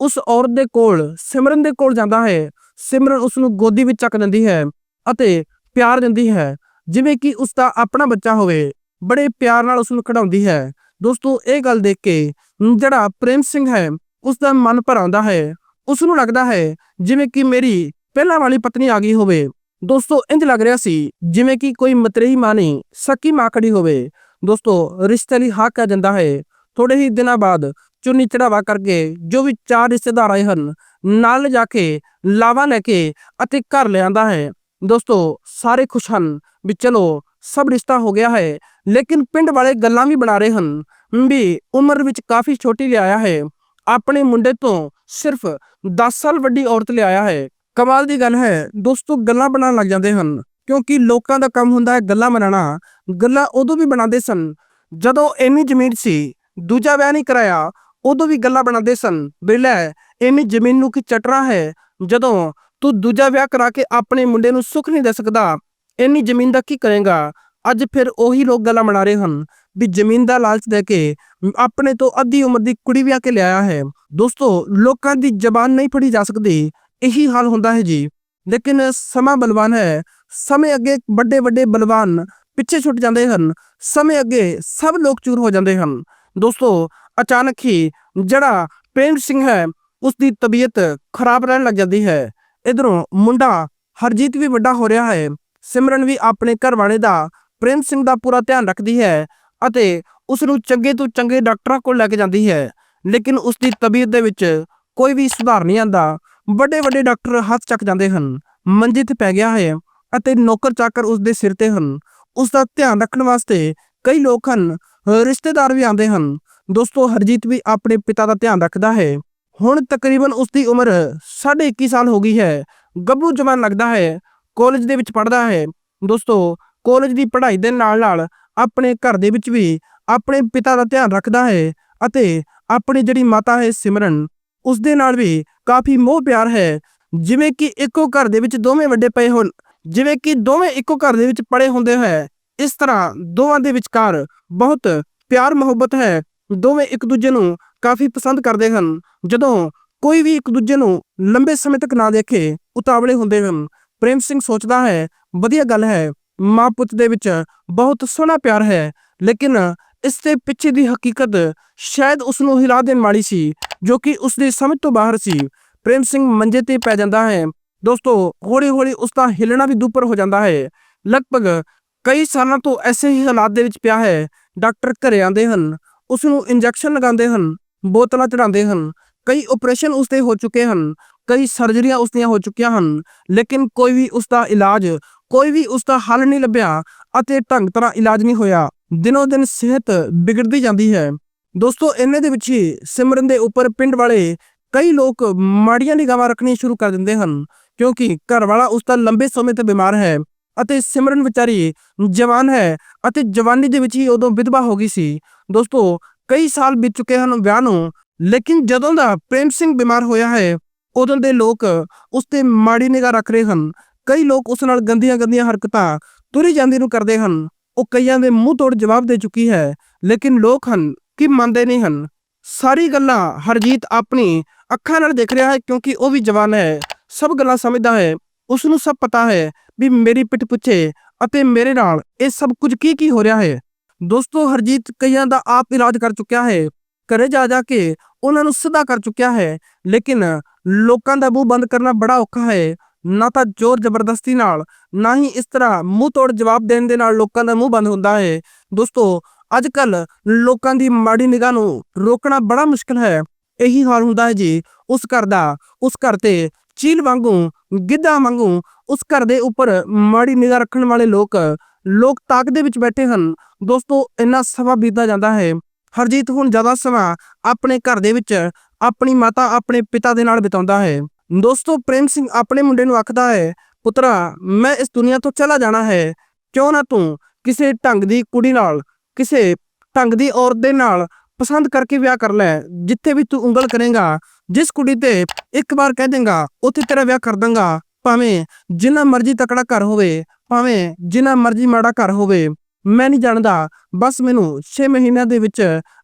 ਉਸ ਔਰਤ ਦੇ ਕੋਲ, ਸਿਮਰਨ ਦੇ ਕੋਲ ਜਾਂਦਾ ਹੈ, ਸਿਮਰਨ ਉਸ ਨੂੰ ਗੋਦੀ ਵਿੱਚ ਚੱਕ ਦਿੰਦੀ ਹੈ ਅਤੇ ਪਿਆਰ ਦਿੰਦੀ ਹੈ। ਜਿਵੇਂ ਕਿ ਉਸ ਦਾ ਆਪਣਾ ਬੱਚਾ ਹੋਵੇ, ਬੜੇ ਪਿਆਰ ਨਾਲ ਉਸ ਨੂੰ ਖਿਡਾਉਂਦੀ ਹੈ। ਦੋਸਤੋ, ਇਹ ਗੱਲ ਦੇਖ ਕੇ ਜਿਹੜਾ ਪ੍ਰੇਮ ਸਿੰਘ ਹੈ, ਉਸ ਦਾ ਮਨ ਭਰਾਉਂਦਾ ਹੈ। ਉਸ ਨੂੰ ਲੱਗਦਾ ਹੈ, ਜਿਵੇਂ ਕਿ ਮੇਰੀ ਪਹਿਲਾਂ ਵਾਲੀ ਪਤਨੀ ਆ ਗਈ ਹੋਵੇ। ਦੋਸਤੋ ਇੰਜ ਲੱਗ ਰਿਹਾ ਸੀ, ਜਿਵੇਂ ਕਿ ਕੋਈ ਮਤਰੇਹੀ ਮਾਂ ਨਹੀਂ, ਸਕੀ ਮਾਂ ਖੜੀ ਹੋਵੇ। ਦੋਸਤੋ, ਰਿਸ਼ਤੇ ਲਈ ਹਾਂ ਕਹਿ ਦਿੰਦਾ ਹੈ। ਥੋੜੇ ਹੀ ਦਿਨਾਂ ਬਾਅਦ ਚੁੰਨੀ ਚੜਾਵਾ ਕਰਕੇ ਜੋ ਵੀ ਚਾਰ ਰਿਸ਼ਤੇਦਾਰ ਆਏ ਹਨ, ਨਾਲ ਜਾ ਕੇ, ਲਾਵਾ ਲੈ ਕੇ ਅਤੇ ਘਰ ਲਿਆਂਦਾ ਹੈ। ਦੋਸਤੋ, ਸਾਰੇ ਖੁਸ਼ ਹਨ ਵੀ ਚਲੋ, ਸਭ ਰਿਸ਼ਤਾ ਹੋ ਗਿਆ ਹੈ, ਲੇਕਿਨ ਪਿੰਡ ਵਾਲੇ ਗੱਲਾਂ ਵੀ ਬਣਾ ਰਹੇ ਹਨ ਵੀ ਉਮਰ ਵਿੱਚ ਕਾਫੀ ਛੋਟੀ ਲਿਆਇਆ ਹੈ। ਆਪਣੇ ਮੁੰਡੇ ਤੋਂ ਸਿਰਫ 10 ਸਾਲ ਵੱਡੀ ਔਰਤ ਲਿਆਇਆ ਹੈ। ਕਮਾਲ ਦੀ ਗੱਲ ਹੈ, ਦੋਸਤੋ, ਗੱਲਾਂ ਬਣਾਉਣ ਲੱਗ ਜਾਂਦੇ ਹਨ, ਕਿਉਂਕਿ ਲੋਕਾਂ ਦਾ ਕੰਮ ਹੁੰਦਾ ਹੈ ਗੱਲਾਂ ਬਣਾਉਣਾ। ਗੱਲਾਂ ਉਦੋਂ ਵੀ ਬਣਾਉਂਦੇ ਸਨ ਜਦੋਂ ਇੰਨੀ ਜ਼ਮੀਨ ਸੀ ਦੂਜਾ ਵਿਆਹ ਨਹੀਂ ਕਰਾਇਆ, ਉਦੋਂ ਵੀ ਗੱਲਾਂ ਬਣਾਉਂਦੇ ਸਨ, ਵੀ ਲੈ, ਇੰਨੀ ਜ਼ਮੀਨ ਨੂੰ ਕੀ ਚਟਰਾ ਹੈ? ਜਦੋਂ ਤੂੰ ਦੂਜਾ ਵਿਆਹ ਕਰਾ ਕੇ ਆਪਣੇ ਮੁੰਡੇ ਨੂੰ ਸੁੱਖ ਨਹੀਂ ਦੇ ਸਕਦਾ, ਇੰਨੀ ਜ਼ਮੀਨ ਦਾ ਕੀ ਕਰੇਗਾ? ਅੱਜ ਫਿਰ ਉਹੀ ਲੋਕ ਗੱਲਾਂ ਬਣਾ ਰਹੇ ਹਨ, ਵੀ ਜ਼ਮੀਨ ਦਾ ਲਾਲਚ ਦੇ ਕੇ ਆਪਣੇ ਤੋਂ ਅੱਧੀ ਉਮਰ ਦੀ ਕੁੜੀ ਵਿਆਹ ਕੇ ਲਿਆਇਆ ਹੈ। ਦੋਸਤੋ, ਲੋਕਾਂ ਦੀ ਜ਼ਬਾਨ ਨਹੀਂ ਫੜੀ ਜਾ ਸਕਦੀ, ਇਹੀ ਹਾਲ ਹੁੰਦਾ ਹੈ ਜੀ। ਲੇਕਿਨ ਸਮਾਂ ਬਲਵਾਨ ਹੈ, ਸਮੇਂ ਅੱਗੇ ਵੱਡੇ ਵੱਡੇ ਬਲਵਾਨ ਪਿੱਛੇ ਛੁੱਟ ਜਾਂਦੇ ਹਨ, ਸਮੇਂ ਅੱਗੇ ਸਭ ਲੋਕ ਚੂਰ ਹੋ ਜਾਂਦੇ ਹਨ। ਦੋਸਤੋ, ਅਚਾਨਕ ਹੀ ਜਿਹੜਾ ਪ੍ਰੇਮ ਸਿੰਘ ਹੈ ਉਸ ਦੀ ਤਬੀਅਤ ਖਰਾਬ ਰਹਿਣ ਲੱਗ ਜਾਂਦੀ ਹੈ। ਇਧਰੋਂ ਮੁੰਡਾ ਹਰਜੀਤ ਵੀ ਵੱਡਾ ਹੋ ਰਿਹਾ ਹੈ। ਸਿਮਰਨ ਵੀ ਆਪਣੇ ਘਰ ਵਾਲੇ ਦਾ ਪ੍ਰੇਮ ਸਿੰਘ ਦਾ ਪੂਰਾ ਧਿਆਨ ਰੱਖਦੀ ਹੈ ਅਤੇ ਉਸ ਨੂੰ ਚੰਗੇ ਤੋਂ ਚੰਗੇ ਡਾਕਟਰਾਂ ਕੋਲ ਲੈ ਕੇ ਜਾਂਦੀ ਹੈ। ਲੇਕਿਨ ਉਸ ਦੀ ਤਬੀਅਤ ਦੇ ਵਿੱਚ ਕੋਈ ਵੀ ਸੁਧਾਰ ਨਹੀਂ ਆਂਦਾ ਵੱਡੇ ਵੱਡੇ ਡਾਕਟਰ ਹੱਥ ਚੱਕ ਜਾਂਦੇ ਹਨ, ਮੰਜੇ ਤੇ ਪੈ ਗਿਆ ਹੈ ਅਤੇ ਨੌਕਰ ਚਾਕਰ ਉਸ ਦੇ ਸਿਰ ਤੇ ਹਨ। ਉਸ ਦਾ ਧਿਆਨ ਰੱਖਣ ਵਾਸਤੇ ਕਈ ਲੋਕ ਹਨ ਰਿਸ਼ਤੇਦਾਰ ਵੀ ਆਉਂਦੇ ਹਨ। ਦੋਸਤੋ, ਹਰਜੀਤ ਵੀ ਆਪਣੇ ਪਿਤਾ ਦਾ ਧਿਆਨ ਰੱਖਦਾ ਹੈ। ਹੁਣ ਤਕਰੀਬਨ ਉਸ ਦੀ ਉਮਰ 21 ਸਾਲ ਹੋ ਗਈ ਹੈ। ਗੱਭਰੂ ਜਵਾਨ ਲੱਗਦਾ ਹੈ। ਕਾਲਜ ਦੇ ਵਿੱਚ ਪੜ੍ਹਦਾ ਹੈ। ਦੋਸਤੋ, ਕਾਲਜ ਦੀ ਪੜ੍ਹਾਈ ਦੇ ਨਾਲ ਨਾਲ ਆਪਣੇ ਘਰ ਦੇ ਵਿੱਚ ਵੀ ਆਪਣੇ ਪਿਤਾ ਦਾ ਧਿਆਨ ਰੱਖਦਾ ਹੈ ਅਤੇ ਆਪਣੀ ਜਿਹੜੀ ਮਾਤਾ ਹੈ ਸਿਮਰਨ ਉਸ ਦੇ ਨਾਲ ਵੀ ਕਾਫੀ ਮੋਹ ਪਿਆਰ ਹੈ। ਜਿਵੇਂ ਕਿ ਇੱਕੋ ਘਰ ਦੇ ਵਿੱਚ ਦੋਵੇਂ ਵੱਡੇ ਪਏ ਹੋਣ, ਜਿਵੇਂ ਕਿ ਦੋਵੇਂ ਇੱਕੋ ਘਰ ਦੇ ਵਿੱਚ ਪੜੇ ਹੁੰਦੇ ਹੈ। ਇਸ ਤਰ੍ਹਾਂ ਦੋਵਾਂ ਦੇ ਵਿਚਕਾਰ ਬਹੁਤ ਪਿਆਰ ਮੁਹੱਬਤ ਹੈ। ਦੋਵੇਂ ਇੱਕ ਦੂਜੇ ਨੂੰ ਕਾਫੀ ਪਸੰਦ ਕਰਦੇ ਹਨ। ਜਦੋਂ ਕੋਈ ਵੀ ਇੱਕ ਦੂਜੇ ਨੂੰ ਲੰਬੇ ਸਮੇਂ ਤੱਕ ਨਾ ਦੇਖੇ, ਉਤਾਵਲੇ ਹੁੰਦੇ ਹਨ। ਪ੍ਰੇਮ ਸਿੰਘ ਸੋਚਦਾ ਹੈ, ਵਧੀਆ ਗੱਲ ਹੈ, ਮਾਂ ਪੁੱਤ ਦੇ ਵਿੱਚ ਬਹੁਤ ਸੋਹਣਾ ਪਿਆਰ ਹੈ, ਲੇਕਿਨ ਇਸ ਦੇ ਪਿੱਛੇ ਦੀ ਹਕੀਕਤ ਸ਼ਾਇਦ ਉਸ ਨੂੰ ਹਿਲਾ ਦੇਣ ਵਾਲੀ ਸੀ, ਜੋ ਕਿ ਉਸ ਦੀ ਸਮਝ ਤੋਂ ਬਾਹਰ ਸੀ। ਪ੍ਰੇਮ ਸਿੰਘ ਮੰਜੇ ਤੇ ਪੈ ਜਾਂਦਾ ਹੈ। ਦੋਸਤੋ ਹੌਲੀ ਹੌਲੀ ਉਸ ਦਾ ਹਿਲਣਾ ਵੀ ਦੁੱਪਰ ਹੋ ਜਾਂਦਾ ਹੈ। ਲਗਭਗ ਕਈ ਸਾਲਾਂ ਤੋਂ ਐਸੇ ਹੀ ਹਾਲਾਤ ਦੇ ਵਿੱਚ ਪਿਆ ਹੈ। ਡਾਕਟਰ ਘਰੇ ਆਉਂਦੇ ਹਨ ਉਸ ਨੂੰ ਇੰਜੈਕਸ਼ਨ ਲਗਾਉਂਦੇ ਹਨ, ਬੋਤਲਾਂ ਚੜਾਉਂਦੇ ਹਨ, ਕਈ ਆਪਰੇਸ਼ਨ ਉਸ ਦੇ ਹੋ ਚੁੱਕੇ ਹਨ, ਕਈ ਸਰਜਰੀਆਂ ਉਸ ਦੀਆਂ ਹੋ ਚੁੱਕੀਆਂ ਹਨ, ਲੇਕਿਨ ਕੋਈ ਵੀ ਉਸ ਦਾ ਇਲਾਜ, ਕੋਈ ਵੀ ਉਸ ਦਾ ਹੱਲ ਨਹੀਂ ਲੱਭਿਆ ਅਤੇ ਢੰਗ ਤਰ੍ਹਾਂ ਇਲਾਜ ਨਹੀਂ ਹੋਇਆ। ਦਿਨੋ ਦਿਨ ਸਿਹਤ ਵਿਗੜਦੀ ਜਾਂਦੀ ਹੈ। ਦੋਸਤੋ, ਇੰਨੇ ਦੇ ਵਿੱਚ ਹੀ ਸਿਮਰਨ ਦੇ ਉੱਪਰ ਪਿੰਡ ਵਾਲੇ ਕਈ ਲੋਕ ਮਾੜੀਆਂ ਨਿਗਾਹਾਂ ਰੱਖਣੀ ਸ਼ੁਰੂ ਕਰ ਦਿੰਦੇ ਹਨ, ਕਿਉਂਕਿ ਘਰ ਵਾਲਾ ਉਸ ਦਾ ਲੰਬੇ ਸਮੇਂ ਤੋਂ ਬਿਮਾਰ ਹੈ। ਅਤੇ ਸਿਮਰਨ ਵਿਚਾਰੀ ਜਵਾਨ ਹੈ ਅਤੇ ਜਵਾਨੀ ਦੇ ਵਿੱਚ ਹੀ ਉਦੋਂ ਵਿਧਵਾ ਹੋ ਗਈ ਸੀ। ਦੋਸਤੋ, ਕਈ ਸਾਲ ਬੀਤ ਚੁੱਕੇ ਹਨ ਵਿਆਹ ਨੂੰ, ਲੇਕਿਨ ਜਦੋਂ ਦਾ ਪ੍ਰੇਮ ਸਿੰਘ ਬਿਮਾਰ ਹੋਇਆ ਹੈ, ਉਦੋਂ ਦੇ ਲੋਕ ਉਸ ਤੇ ਮਾੜੀ ਨਿਗਾਹ ਰੱਖ ਰਹੇ ਹਨ। ਕਈ ਲੋਕ ਉਸ ਨਾਲ ਗੰਦੀਆਂ ਗੰਦੀਆਂ ਹਰਕਤਾਂ ਤੁਰੀ ਜਾਂਦੀ ਨੂੰ ਕਰਦੇ ਹਨ। ਉਹ ਕਈਆਂ ਦੇ ਮੂੰਹ ਤੋੜ ਜਵਾਬ ਦੇ ਚੁੱਕੀ ਹੈ, ਲੇਕਿਨ ਲੋਕ ਹਨ ਕਿ ਮੰਨਦੇ ਨਹੀਂ ਹਨ। ਸਾਰੀ ਗੱਲਾਂ ਹਰਜੀਤ ਆਪਣੀ ਅੱਖਾਂ ਨਾਲ ਦੇਖ ਰਿਹਾ ਹੈ ਕਿਉਂਕਿ ਉਹ ਵੀ ਜਵਾਨ ਹੈ। ਸਭ ਗੱਲਾਂ ਸਮਝਦਾ ਹੈ ਉਸ ਨੂੰ ਸਭ ਪਤਾ ਹੈ ਵੀ ਮੇਰੀ ਪਿੱਠ ਪੁੱਛੇ ਅਤੇ ਮੇਰੇ ਨਾਲ ਇਹ ਸਭ ਕੁਝ ਕੀ ਕੀ ਹੋ ਰਿਹਾ ਹੈ? ਦੋਸਤੋ, ਹਰਜੀਤ ਕਈਆਂ ਦਾ ਆਪ ਇਲਾਜ ਕਰ ਚੁੱਕਿਆ ਹੈ। ਘਰੇ ਜਾ ਜਾ ਕੇ ਉਹਨਾਂ ਨੂੰ ਸਿੱਧਾ ਕਰ ਚੁੱਕਿਆ ਹੈ। ਲੇਕਿਨ ਲੋਕਾਂ ਦਾ ਮੂੰਹ ਬੰਦ ਕਰਨਾ ਬੜਾ ਔਖਾ ਹੈ। ਨਾ ਤਾਂ ਜ਼ੋਰ ਜ਼ਬਰਦਸਤੀ ਨਾਲ, ਨਾ ਹੀ ਇਸ ਤਰ੍ਹਾਂ ਮੂੰਹ ਤੋੜ ਜਵਾਬ ਦੇਣ ਦੇ ਨਾਲ ਲੋਕਾਂ ਦਾ ਮੂੰਹ ਬੰਦ ਹੁੰਦਾ ਹੈ। ਦੋਸਤੋ ਅੱਜ ਕੱਲ ਲੋਕਾਂ ਦੀ ਮਾੜੀ ਨਿਗਾਹ ਨੂੰ ਰੋਕਣਾ ਬੜਾ ਮੁਸ਼ਕਲ ਹੈ। ਇਹੀ ਹਾਲ ਹੁੰਦਾ ਹੈ ਜੀ। ਉਸ ਘਰ ਦਾ, ਉਸ ਘਰ ਤੇ ਚੀਲ ਵਾਂਗੂ, ਗਿੱਧਾ ਵਾਂਗੂ ਉਸ ਘਰ ਦੇ ਉੱਪਰ ਮਾੜੀ ਨਿਗਾਹ ਰੱਖਣ ਵਾਲੇ ਲੋਕ ਲੋਕ ਤਾਕ ਦੇ ਵਿੱਚ ਬੈਠੇ ਹਨ। ਦੋਸਤੋ, ਇੰਨਾ ਸਮਾਂ ਬੀਤਦਾ ਜਾਂਦਾ ਹੈ। ਹਰਜੀਤ ਹੁਣ ਜ਼ਿਆਦਾ ਸਮਾਂ ਆਪਣੇ ਘਰ ਦੇ ਵਿੱਚ ਆਪਣੀ ਮਾਤਾ ਆਪਣੇ ਪਿਤਾ ਦੇ ਨਾਲ ਬਿਤਾਉਂਦਾ ਹੈ। ਦੋਸਤੋ, ਪ੍ਰੇਮ ਸਿੰਘ ਆਪਣੇ ਮੁੰਡੇ ਨੂੰ ਆਖਦਾ ਹੈ, ਪੁੱਤਰਾ, ਮੈਂ ਇਸ ਦੁਨੀਆ ਤੋਂ ਚਲਾ ਜਾਣਾ ਹੈ। ਕਿਉਂ ਨਾ ਤੂੰ ਕਿਸੇ ਢੰਗ ਦੀ ਕੁੜੀ ਨਾਲ, ਕਿਸੇ ਢੰਗ ਦੀ ਔਰਤ ਦੇ ਨਾਲ ਪਸੰਦ ਕਰਕੇ ਵਿਆਹ ਕਰ ਲੈ, ਜਿੱਥੇ ਵੀ ਤੂੰ ਉਂਗਲ ਕਰੇਗਾ, ਜਿਸ ਕੁੜੀ ਤੇ ਇੱਕ ਵਾਰ ਕਹਿ ਦੇਂਗਾ, ਉੱਥੇ ਤੇਰਾ ਵਿਆਹ ਕਰ ਦਾਂਗਾ। ਭਾਵੇਂ ਜਿੰਨਾ ਮਰਜ਼ੀ ਤਕੜਾ ਘਰ ਹੋਵੇ, ਭਾਵੇਂ ਜਿੰਨਾ ਮਰਜ਼ੀ ਮਾੜਾ ਘਰ ਹੋਵੇ, ਮੈਂ ਨਹੀਂ ਜਾਣਦਾ। ਬਸ ਮੈਨੂੰ 6 ਮਹੀਨਿਆਂ ਦੇ ਵਿੱਚ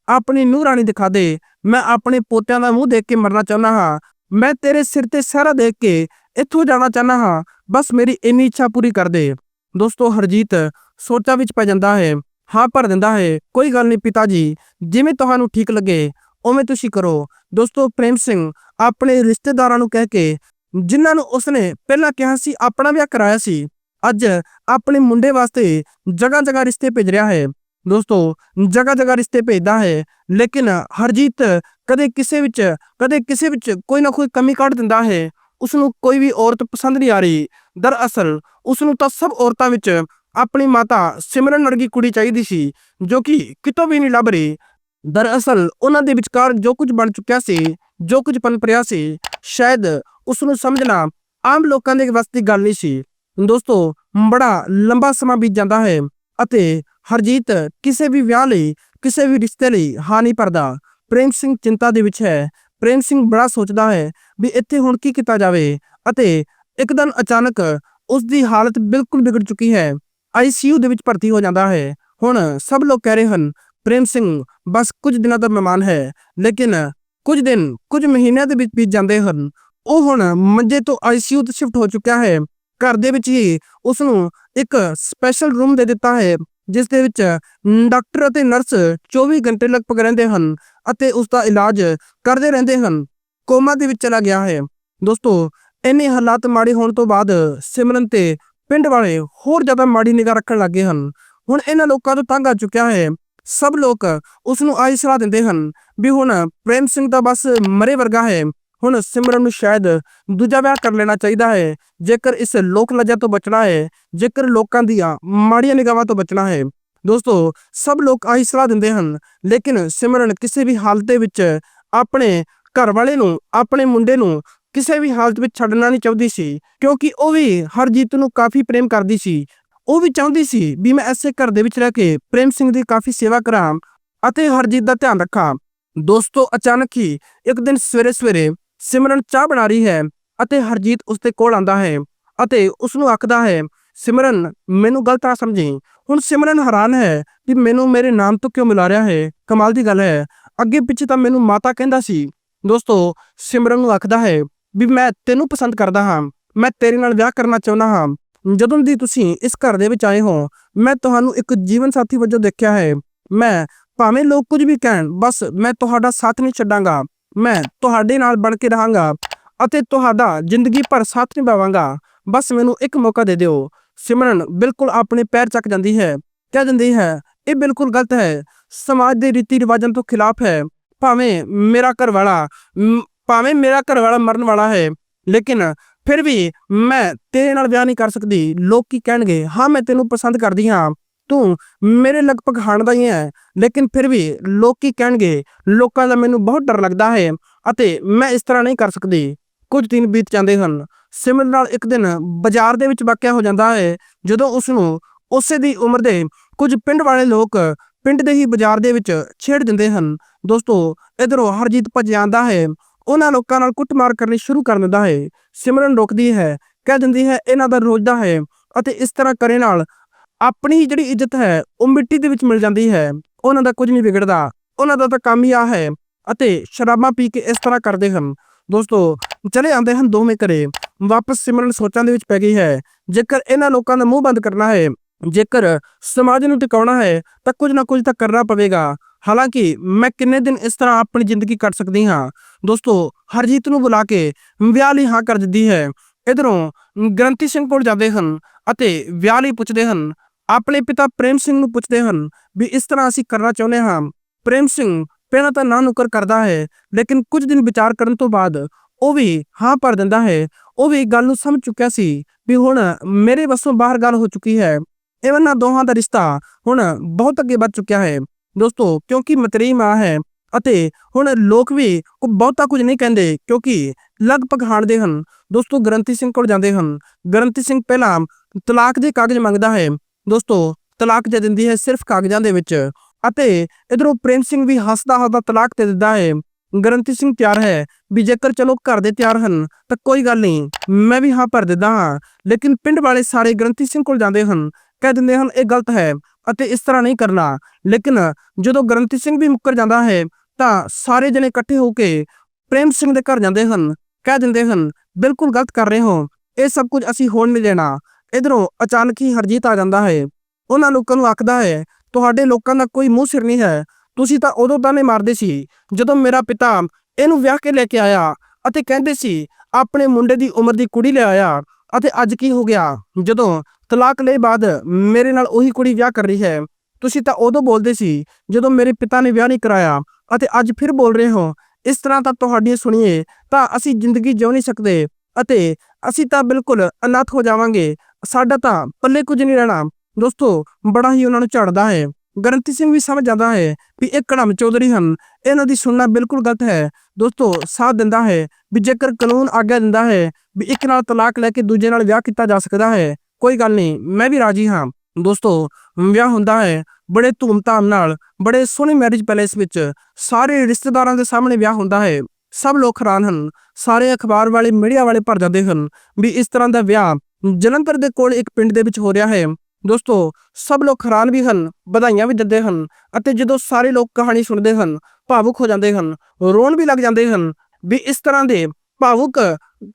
ਆਪਣੀ ਨੂੰਹ ਰਾਣੀ ਦਿਖਾ ਦੇ। ਮੈਂ ਆਪਣੇ ਪੋਤਿਆਂ ਦਾ ਮੂੰਹ ਦੇਖ ਕੇ ਮਰਨਾ ਚਾਹੁੰਦਾ ਹਾਂ। ਮੈਂ ਤੇਰੇ ਸਿਰ ਤੇ ਸਹਿਰਾ ਦੇਖ ਕੇ ਇੱਥੋਂ ਜਾਣਾ ਚਾਹੁੰਦਾ ਹਾਂ। ਬਸ ਮੇਰੀ ਇੰਨੀ ਇੱਛਾ ਪੂਰੀ ਕਰ ਦੇ। ਦੋਸਤੋ, ਹਰਜੀਤ ਸੋਚਾਂ ਵਿੱਚ ਪੈ ਜਾਂਦਾ ਹੈ। ਹਾਂ ਭਰ ਦਿੰਦਾ ਹੈ। ਕੋਈ ਗੱਲ ਨਹੀਂ ਪਿਤਾ ਜੀ, ਜਿਵੇਂ ਤੁਹਾਨੂੰ ਠੀਕ ਲੱਗੇ, ਉਵੇਂ ਤੁਸੀਂ ਕਰੋ। ਦੋਸਤੋ, ਪ੍ਰੇਮ ਸਿੰਘ, ਆਪਣੇ ਰਿਸ਼ਤੇਦਾਰਾਂ ਨੂੰ ਕਹਿ ਕੇ, ਜਿਨ੍ਹਾਂ ਨੂੰ ਉਸਨੇ ਪਹਿਲਾਂ ਕਿਹਾ ਸੀ, ਆਪਣਾ ਵਿਆਹ ਕਰਾਇਆ ਸੀ, ਅੱਜ ਆਪਣੇ ਮੁੰਡੇ ਵਾਸਤੇ ਜਗ੍ਹਾ ਜਗ੍ਹਾ ਰਿਸ਼ਤੇ ਭੇਜ ਰਿਹਾ ਹੈ। ਦੋਸਤੋ ਜਗ੍ਹਾ ਜਗ੍ਹਾ ਰਿਸ਼ਤੇ ਭੇਜਦਾ ਹੈ, ਲੇਕਿਨ ਹਰਜੀਤ ਕਦੇ ਕਿਸੇ ਵਿੱਚ, ਕਦੇ ਕਿਸੇ ਵਿੱਚ ਕੋਈ ਨਾ ਕੋਈ ਕਮੀ ਕੱਢ ਦਿੰਦਾ ਹੈ। ਉਸ ਨੂੰ ਕੋਈ ਵੀ ਔਰਤ ਪਸੰਦ ਨਹੀਂ ਆ ਰਹੀ। ਦਰਅਸਲ ਉਸ ਨੂੰ ਤਾਂ ਸਭ ਔਰਤਾਂ ਵਿੱਚ ਆਪਣੀ ਮਾਤਾ ਸਿਮਰਨ ਵਰਗੀ ਕੁੜੀ ਚਾਹੀਦੀ ਸੀ, ਜੋ ਕਿ ਕਿਤੋਂ ਵੀ ਨਹੀਂ ਲੱਭ ਰਹੀ। ਦਰਅਸਲ ਉਹਨਾਂ ਦੇ ਵਿਚਕਾਰ ਜੋ ਕੁਝ ਬਣ ਚੁੱਕਿਆ ਸੀ, ਜੋ ਕੁਝ ਪਨਪਰਿਆ ਸੀ, ਸ਼ਾਇਦ ਉਸ ਨੂੰ ਸਮਝਣਾ ਆਮ ਲੋਕਾਂ ਦੇ ਵੱਸ ਦੀ ਗੱਲ ਨਹੀਂ ਸੀ। ਦੋਸਤੋ, ਬੜਾ ਲੰਬਾ ਸਮਾਂ ਬੀਤ ਜਾਂਦਾ ਹੈ ਅਤੇ ਹਰਜੀਤ ਕਿਸੇ ਵੀ ਵਿਆਹ ਲਈ, ਕਿਸੇ ਵੀ ਰਿਸ਼ਤੇ ਲਈ ਹਾਂ ਨਹੀਂ ਭਰਦਾ। ਪ੍ਰੇਮ ਸਿੰਘ ਚਿੰਤਾ ਦੇ ਵਿੱਚ ਹੈ। ਪ੍ਰੇਮ ਸਿੰਘ ਬੜਾ ਸੋਚਦਾ ਹੈ ਵੀ ਇੱਥੇ ਹੁਣ ਕੀ ਕੀਤਾ ਜਾਵੇ ਅਤੇ ਇੱਕ ਦਿਨ ਅਚਾਨਕ ਉਸ ਦੀ ਹਾਲਤ ਬਿਲਕੁਲ ਵਿਗੜ ਚੁੱਕੀ ਹੈ। ਆਈਸੀਯੂ ਦੇ ਵਿੱਚ ਭਰਤੀ ਹੋ ਜਾਂਦਾ ਹੈ। ਹੁਣ ਸਭ ਲੋਕ ਕਹਿ ਰਹੇ ਹਨ, ਪ੍ਰੇਮ ਸਿੰਘ, ਬਸ ਕੁਝ ਦਿਨਾਂ ਦਾ ਮਹਿਮਾਨ ਹੈ। ਲੇਕਿਨ ਕੁਝ ਦਿਨ, ਕੁਝ ਮਹੀਨਿਆਂ ਦੇ ਵਿੱਚ ਬੀਤ ਜਾਂਦੇ ਹਨ। ਉਹ ਹੁਣ ਮੰਜੇ ਤੋਂ ਆਈਸੀਯੂ ਤੇ ਸ਼ਿਫਟ ਹੋ ਚੁੱਕਿਆ ਹੈ। ਘਰ ਦੇ ਵਿੱਚ ਹੀ ਉਸ ਨੂੰ ਇੱਕ ਸਪੈਸ਼ਲ ਰੂਮ ਦੇ ਦਿੱਤਾ ਹੈ, ਜਿਸ ਦੇ ਵਿੱਚ ਡਾਕਟਰ ਅਤੇ ਨਰਸ 24 ਘੰਟੇ ਲਗਭਗ ਰਹਿੰਦੇ ਹਨ ਅਤੇ ਉਸ ਦਾ ਇਲਾਜ ਕਰਦੇ ਰਹਿੰਦੇ ਹਨ। ਕੋਮਾ ਦੇ ਵਿੱਚ ਚਲਾ ਗਿਆ ਹੈ। ਦੋਸਤੋ, ਇੰਨੇ ਹਾਲਾਤ ਮਾੜੇ ਹੋਣ ਤੋਂ ਬਾਅਦ ਸਿਮਰਨ ਤੇ ਪਿੰਡ ਵਾਲੇ ਹੋਰ ਜ਼ਿਆਦਾ ਮਾੜੀ ਨਿਗਾਹ ਰੱਖਣ ਲੱਗੇ ਹਨ। ਹੁਣ ਇਹਨਾਂ ਲੋਕਾਂ ਤੋਂ ਤੰਗ ਆ ਚੁੱਕਿਆ ਹੈ। ਸਭ ਲੋਕ ਉਸ ਨੂੰ ਆਈ ਸਲਾਹ ਦਿੰਦੇ ਹਨ ਵੀ ਹੁਣ ਪ੍ਰੇਮ ਸਿੰਘ ਤਾਂ ਬਸ ਮਰੇ ਵਰਗਾ ਹੈ। ਹੁਣ ਸਿਮਰਨ ਨੂੰ ਸ਼ਾਇਦ ਦੂਜਾ ਵਿਆਹ ਕਰ ਲੈਣਾ ਚਾਹੀਦਾ ਹੈ। ਜੇਕਰ ਇਸ ਲੋਕ ਲੱਜਾ ਤੋਂ ਬਚਣਾ ਹੈ, ਜੇਕਰ ਲੋਕਾਂ ਦੀਆਂ ਮਾੜੀਆਂ ਨਿਗਾਹਾਂ ਤੋਂ ਬਚਣਾ ਹੈ। ਦੋਸਤੋ, ਸਭ ਲੋਕ ਆਹੀ ਸਲਾਹ ਦਿੰਦੇ ਹਨ, ਲੇਕਿਨ ਸਿਮਰਨ ਕਿਸੇ ਵੀ ਹਾਲਤ ਦੇ ਵਿੱਚ ਆਪਣੇ ਘਰ ਵਾਲੇ ਨੂੰ, ਆਪਣੇ ਮੁੰਡੇ ਨੂੰ ਕਿਸੇ ਵੀ ਹਾਲਤ ਵਿੱਚ ਛੱਡਣਾ ਨਹੀਂ ਚਾਹੁੰਦੀ ਸੀ, ਕਿਉਂਕਿ ਉਹ ਵੀ ਹਰਜੀਤ ਨੂੰ ਕਾਫੀ ਪ੍ਰੇਮ ਕਰਦੀ ਸੀ। ਉਹ ਵੀ ਚਾਹੁੰਦੀ ਸੀ ਵੀ ਮੈਂ ਐਸੇ ਘਰ ਦੇ ਵਿੱਚ ਰਹਿ ਕੇ ਪ੍ਰੇਮ ਸਿੰਘ ਦੀ ਕਾਫੀ ਸੇਵਾ ਕਰਾਂ ਅਤੇ ਹਰਜੀਤ ਦਾ ਧਿਆਨ ਰੱਖਾਂ। ਦੋਸਤੋ, ਅਚਾਨਕ ਹੀ ਇੱਕ ਦਿਨ ਸਵੇਰੇ ਸਵੇਰੇ ਸਿਮਰਨ ਚਾਹ ਬਣਾ ਰਹੀ ਹੈ ਅਤੇ ਹਰਜੀਤ ਉਸ ਦੇ ਕੋਲ ਆਂਦਾ ਹੈ ਅਤੇ ਉਸ ਨੂੰ ਆਖਦਾ ਹੈ, ਸਿਮਰਨ, ਮੈਨੂੰ ਗਲਤ ਨਾ ਸਮਝੀ। ਹੁਣ ਸਿਮਰਨ ਹੈਰਾਨ ਹੈ ਕਿ ਮੈਨੂੰ ਮੇਰੇ ਨਾਮ ਤੋਂ ਕਿਉਂ ਮਿਲਾ ਰਿਹਾ ਹੈ? ਕਮਾਲ ਦੀ ਗੱਲ ਹੈ। ਅੱਗੇ ਪਿੱਛੇ ਤਾਂ ਮੈਨੂੰ ਮਾਤਾ ਕਹਿੰਦਾ ਸੀ। ਦੋਸਤੋ, ਸਿਮਰਨ ਨੂੰ ਆਖਦਾ ਹੈ ਵੀ ਮੈਂ ਤੈਨੂੰ ਪਸੰਦ ਕਰਦਾ ਹਾਂ, ਮੈਂ ਤੇਰੇ ਨਾਲ ਵਿਆਹ ਕਰਨਾ ਚਾਹੁੰਦਾ ਹਾਂ। ਜਦੋਂ ਦੀ ਤੁਸੀਂ ਇਸ ਘਰ ਦੇ ਵਿੱਚ ਆਏ ਹੋ, ਮੈਂ ਤੁਹਾਨੂੰ ਇੱਕ ਜੀਵਨ ਸਾਥੀ ਵਜੋਂ ਦੇਖਿਆ ਹੈ। ਮੈਂ ਭਾਵੇਂ ਲੋਕ ਕੁਝ ਵੀ ਕਹਿਣ, ਬਸ ਮੈਂ ਤੁਹਾਡਾ ਸਾਥ ਨਹੀਂ ਛੱਡਾਂਗਾ। ਮੈਂ ਤੁਹਾਡੇ ਨਾਲ ਬਣ ਕੇ ਰਹਾਂਗਾ ਅਤੇ ਤੁਹਾਡਾ ਜ਼ਿੰਦਗੀ ਭਰ ਸਾਥ ਨਿਭਾਵਾਂਗਾ। ਬਸ ਮੈਨੂੰ ਇੱਕ ਮੌਕਾ ਦੇ ਦਿਓ। ਸਿਮਰਨ ਬਿਲਕੁਲ ਆਪਣੇ ਪੈਰ ਚੱਕ ਜਾਂਦੀ ਹੈ। ਕਹਿ ਦਿੰਦੀ ਹੈ, ਇਹ ਬਿਲਕੁਲ ਗਲਤ ਹੈ। ਸਮਾਜ ਦੇ ਰੀਤੀ ਰਿਵਾਜਾਂ ਤੋਂ ਖਿਲਾਫ ਹੈ। ਭਾਵੇਂ ਮੇਰਾ ਘਰ ਵਾਲਾ ਭਾਵੇਂ ਮੇਰਾ ਘਰ ਵਾਲਾ ਮਰਨ ਵਾਲਾ ਹੈ, ਲੇਕਿਨ ਫਿਰ ਵੀ ਮੈਂ ਤੇਰੇ ਨਾਲ ਵਿਆਹ ਨਹੀਂ ਕਰ ਸਕਦੀ। ਲੋਕ ਕੀ ਕਹਿਣਗੇ? ਹਾਂ, ਮੈਂ ਤੈਨੂੰ ਪਸੰਦ ਕਰਦੀ ਹਾਂ। ਤੂੰ ਮੇਰੇ ਲਗਭਗ ਹਾਣ ਦਾ ਹੀ ਹੈ। ਲੇਕਿਨ ਫਿਰ ਵੀ ਲੋਕ ਕੀ ਕਹਿਣਗੇ? ਲੋਕਾਂ ਦਾ ਮੈਨੂੰ ਬਹੁਤ ਡਰ ਲੱਗਦਾ ਹੈ ਅਤੇ ਮੈਂ ਇਸ ਤਰ੍ਹਾਂ ਨਹੀਂ ਕਰ ਸਕਦੀ। ਕੁਝ ਦਿਨ ਬੀਤ ਜਾਂਦੇ ਹਨ। ਸਿਮਰਨ ਨਾਲ ਇੱਕ ਦਿਨ ਬਾਜ਼ਾਰ ਦੇ ਵਿੱਚ ਵਾਕਿਆ ਹੋ ਜਾਂਦਾ ਹੈ, ਜਦੋਂ ਉਸ ਨੂੰ ਉਸੇ ਦੀ ਉਮਰ ਦੇ ਕੁਝ ਪਿੰਡ ਵਾਲੇ ਲੋਕ ਪਿੰਡ ਦੇ ਹੀ ਬਾਜ਼ਾਰ ਦੇ ਵਿੱਚ ਛੇੜ ਦਿੰਦੇ ਹਨ। ਦੋਸਤੋ, ਇਧਰੋਂ ਹਰਜੀਤ ਭੱਜ ਜਾਂਦਾ ਹੈ। ਉਹਨਾਂ ਲੋਕਾਂ ਨਾਲ ਕੁੱਟਮਾਰ ਕਰਨੀ ਸ਼ੁਰੂ ਕਰ ਦਿੰਦਾ ਹੈ। ਸਿਮਰਨ ਰੋਕਦੀ ਹੈ, ਕਹਿ ਦਿੰਦੀ ਹੈ, ਇਹਨਾਂ ਦਾ ਰੋਜ਼ ਹੈ ਅਤੇ ਇਸ ਤਰ੍ਹਾਂ ਕਰੇ ਨਾਲ ਆਪਣੀ ਹੀ ਜਿਹੜੀ ਇੱਜ਼ਤ ਹੈ, ਉਹ ਮਿੱਟੀ ਦੇ ਵਿੱਚ ਮਿਲ ਜਾਂਦੀ ਹੈ। ਉਹਨਾਂ ਦਾ ਕੁਝ ਨਹੀਂ ਵਿਗੜਦਾ। ਉਹਨਾਂ ਦਾ ਤਾਂ ਕੰਮ ਹੀ ਆ ਹੈ ਅਤੇ ਸ਼ਰਾਬਾਂ ਪੀ ਕੇ ਇਸ ਤਰ੍ਹਾਂ ਕਰਦੇ ਹਨ। ਦੋਸਤੋ, ਚਲੇ ਆਉਂਦੇ ਹਨ ਦੋਵੇਂ ਘਰੇ। ਵਾਪਸ ਸਿਮਰਨ ਸੋਚਾਂ ਦੇ ਵਿੱਚ ਪੈ ਗਈ ਹੈ, ਜੇਕਰ ਇਹਨਾਂ ਲੋਕਾਂ ਦਾ ਮੂੰਹ ਬੰਦ ਕਰਨਾ ਹੈ, ਜੇਕਰ ਸਮਾਜ ਨੂੰ ਟਿਕਾਉਣਾ ਹੈ, ਤਾਂ ਕੁਝ ਨਾ ਕੁਝ ਤਾਂ ਕਰਨਾ ਪਵੇਗਾ। ਹਾਲਾਂਕਿ ਮੈਂ ਕਿੰਨੇ ਦਿਨ ਇਸ ਤਰ੍ਹਾਂ ਆਪਣੀ ਜ਼ਿੰਦਗੀ ਕੱਟ ਸਕਦੀ ਹਾਂ? ਦੋਸਤੋ, ਹਰਜੀਤ ਨੂੰ ਬੁਲਾ ਕੇ ਵਿਆਹ ਲਈ ਹਾਂ ਕਰ ਦਿੰਦੀ ਹੈ। ਇਧਰੋਂ ਗ੍ਰੰਥੀ ਸਿੰਘ ਕੋਲ ਜਾਂਦੇ ਹਨ ਅਤੇ ਵਿਆਹ ਲਈ ਪੁੱਛਦੇ ਹਨ। ਆਪਣੇ ਪਿਤਾ ਪ੍ਰੇਮ ਸਿੰਘ ਨੂੰ ਪੁੱਛਦੇ ਹਨ ਵੀ ਇਸ ਤਰ੍ਹਾਂ ਅਸੀਂ ਕਰਨਾ ਚਾਹੁੰਦੇ ਹਾਂ। ਪ੍ਰੇਮ ਸਿੰਘ ਪਹਿਲਾਂ ਤਾਂ ਨਾ ਨੁਕਰ ਕਰਦਾ ਹੈ, ਲੇਕਿਨ ਕੁਝ ਦਿਨ ਵਿਚਾਰ ਕਰਨ ਤੋਂ ਬਾਅਦ ਉਹ ਵੀ ਹਾਂ ਭਰ ਦਿੰਦਾ ਹੈ। ਉਹ ਵੀ ਗੱਲ ਨੂੰ ਸਮਝ ਚੁੱਕਿਆ ਸੀ ਵੀ ਹੁਣ ਮੇਰੇ ਵੱਸੋਂ ਬਾਹਰ ਗੱਲ ਹੋ ਚੁੱਕੀ ਹੈ। ਇਹਨਾਂ ਦੋਹਾਂ ਦਾ ਰਿਸ਼ਤਾ ਹੁਣ ਬਹੁਤ ਅੱਗੇ ਵੱਧ ਚੁੱਕਿਆ ਹੈ। ਦੋਸਤੋ, ਕਿਉਂਕਿ ਮਤਰੀ ਮਾਂ ਹੈ ਅਤੇ ਹੁਣ ਲੋਕ ਵੀ ਉਹ ਬਹੁਤਾ ਕੁਝ ਨਹੀਂ ਕਹਿੰਦੇ, ਕਿਉਂਕਿ ਲਗਭਗ ਹਾਣਦੇ ਹਨ। ਦੋਸਤੋ, ਗ੍ਰੰਥੀ ਸਿੰਘ ਕੋਲ ਜਾਂਦੇ ਹਨ। ਗ੍ਰੰਥੀ ਸਿੰਘ ਪਹਿਲਾਂ ਤਲਾਕ ਦੇ ਕਾਗਜ਼ ਮੰਗਦਾ ਹੈ। ਦੋਸਤੋ, ਤਲਾਕ ਦੇ ਦਿੰਦੀ ਹੈ ਸਿਰਫ ਕਾਗਜ਼ਾਂ ਦੇ ਵਿੱਚ ਅਤੇ ਇਧਰੋਂ ਪ੍ਰੇਮ ਸਿੰਘ ਵੀ ਹੱਸਦਾ ਹੱਸਦਾ ਤਲਾਕ ਦੇ ਦਿੰਦਾ ਹੈ। ਗ੍ਰੰਥੀ ਸਿੰਘ ਤਿਆਰ ਹੈ ਵੀ ਜੇਕਰ ਚਲੋ ਘਰ ਦੇ ਤਿਆਰ ਹਨ ਤਾਂ ਕੋਈ ਗੱਲ ਨਹੀਂ, ਮੈਂ ਵੀ ਹਾਂ ਭਰ ਦਿੰਦਾ ਹਾਂ। ਲੇਕਿਨ ਪਿੰਡ ਵਾਲੇ ਸਾਰੇ ਗ੍ਰੰਥੀ ਸਿੰਘ ਕੋਲ ਜਾਂਦੇ ਹਨ। ਕਹਿ ਦਿੰਦੇ ਹਨ, ਇਹ ਗਲਤ ਹੈ। ਅਤੇ ਇਸ ਤਰ੍ਹਾਂ ਨਹੀਂ ਕਰਨਾ। ਲੇਕਿਨ ਜਦੋਂ ਗ੍ਰੰਥੀ ਸਿੰਘ ਵੀ ਮੁੱਕਰ ਜਾਂਦਾ ਹੈ, ਤਾਂ ਸਾਰੇ ਜਣੇ ਇਕੱਠੇ ਹੋ ਕੇ ਪ੍ਰੇਮ ਸਿੰਘ ਦੇ ਘਰ ਜਾਂਦੇ ਹਨ, ਕਹਿ ਦਿੰਦੇ ਹਨ, ਬਿਲਕੁਲ ਗਲਤ ਕਰ ਰਹੇ ਹੋ। ਇਹ ਸਭ ਕੁਝ ਅਸੀਂ ਹੋਣ ਨਹੀਂ ਦੇਣਾ। ਇਧਰੋਂ ਅਚਾਨਕ ਹੀ ਹਰਜੀਤ ਆ ਜਾਂਦਾ ਹੈ। ਉਹਨਾਂ ਲੋਕਾਂ ਨੂੰ ਆਖਦਾ ਹੈ, ਤੁਹਾਡੇ ਲੋਕਾਂ ਦਾ ਕੋਈ ਮੂੰਹ ਸਿਰ ਨਹੀਂ ਹੈ। ਤੁਸੀਂ ਤਾਂ ਉਦੋਂ ਤਾਨੇ ਮਾਰਦੇ ਸੀ, ਜਦੋਂ ਮੇਰਾ ਪਿਤਾ ਇਹਨੂੰ ਵਿਆਹ ਕੇ ਲੈ ਕੇ ਆਇਆ ਅਤੇ ਕਹਿੰਦੇ ਸੀ, ਆਪਣੇ ਮੁੰਡੇ ਦੀ ਉਮਰ ਦੀ ਕੁੜੀ ਲੈ ਆਇਆ ਅਤੇ ਅੱਜ ਕੀ ਹੋ ਗਿਆ ਜਦੋਂ ਤਲਾਕ ਲਏ ਬਾਅਦ ਮੇਰੇ ਨਾਲ ਉਹੀ ਕੁੜੀ ਵਿਆਹ ਕਰ ਰਹੀ ਹੈ। ਤੁਸੀਂ ਤਾਂ ਉਦੋਂ ਬੋਲਦੇ ਸੀ, ਜਦੋਂ ਮੇਰੇ ਪਿਤਾ ਨੇ ਵਿਆਹ ਨਹੀਂ ਕਰਾਇਆ ਅਤੇ ਅੱਜ ਫਿਰ ਬੋਲ ਰਹੇ ਹੋ, ਇਸ ਤਰ੍ਹਾਂ ਤਾਂ ਤੁਹਾਡੀਆਂ ਸੁਣੀਏ ਤਾਂ ਅਸੀਂ ਜ਼ਿੰਦਗੀ ਜਿਉ ਨਹੀਂ ਸਕਦੇ ਅਤੇ ਅਸੀਂ ਤਾਂ ਬਿਲਕੁਲ ਅਨਾਥ ਹੋ ਜਾਵਾਂਗੇ। ਸਾਡਾ ਤਾਂ ਪੱਲੇ ਕੁਝ ਨਹੀਂ ਰਹਿਣਾ। ਦੋਸਤੋ, ਬੜਾ ਹੀ ਉਹਨਾਂ ਨੂੰ ਝੜਦਾ ਹੈ। ਗਰੰਤੀ ਸਿੰਘ ਵੀ ਸਮਝ ਜਾਂਦਾ ਹੈ ਵੀ ਇਹ ਕੜਮ ਚੌਧਰੀ ਹਨ। ਇਹਨਾਂ ਦੀ ਸੁਣਨਾ ਬਿਲਕੁਲ ਗਲਤ ਹੈ। ਦੋਸਤੋ, ਸਾਥ ਦਿੰਦਾ ਹੈ ਵੀ ਜੇਕਰ ਕਾਨੂੰਨ ਆਗਿਆ ਦਿੰਦਾ ਹੈ ਵੀ ਇੱਕ ਨਾਲ ਤਲਾਕ ਲੈ ਕੇ ਦੂਜੇ ਨਾਲ ਵਿਆਹ ਕੀਤਾ ਜਾ ਸਕਦਾ ਹੈ ਕੋਈ ਗੱਲ ਨਹੀਂ, ਮੈਂ ਵੀ ਰਾਜੀ ਹਾਂ। ਦੋਸਤੋ, ਵਿਆਹ ਹੁੰਦਾ ਹੈ, ਬੜੇ ਧੂਮਧਾਮ ਨਾਲ, ਬੜੇ ਸੋਹਣੇ ਮੈਰਿਜ ਪੈਲੇਸ ਵਿੱਚ ਸਾਰੇ ਰਿਸ਼ਤੇਦਾਰਾਂ ਦੇ ਸਾਹਮਣੇ ਵਿਆਹ ਹੁੰਦਾ ਹੈ। ਸਭ ਲੋਕ ਹੈਰਾਨ ਹਨ, ਸਾਰੇ ਅਖਬਾਰ ਵਾਲੇ, ਮੀਡੀਆ ਵਾਲੇ ਭਰ ਜਾਂਦੇ ਹਨ ਵੀ ਇਸ ਤਰ੍ਹਾਂ ਦਾ ਵਿਆਹ ਜਲੰਧਰ ਦੇ ਕੋਲ ਇੱਕ ਪਿੰਡ ਦੇ ਵਿੱਚ ਹੋ ਰਿਹਾ ਹੈ। ਦੋਸਤੋ, ਸਭ ਲੋਕ ਹੈਰਾਨ ਵੀ ਹਨ, ਵਧਾਈਆਂ ਵੀ ਦਿੰਦੇ ਹਨ ਅਤੇ ਜਦੋਂ ਸਾਰੇ ਲੋਕ ਕਹਾਣੀ ਸੁਣਦੇ ਹਨ, ਭਾਵੁਕ ਹੋ ਜਾਂਦੇ ਹਨ, ਰੋਣ ਵੀ ਲੱਗ ਜਾਂਦੇ ਹਨ ਵੀ ਇਸ ਤਰ੍ਹਾਂ ਦੇ ਭਾਵੁਕ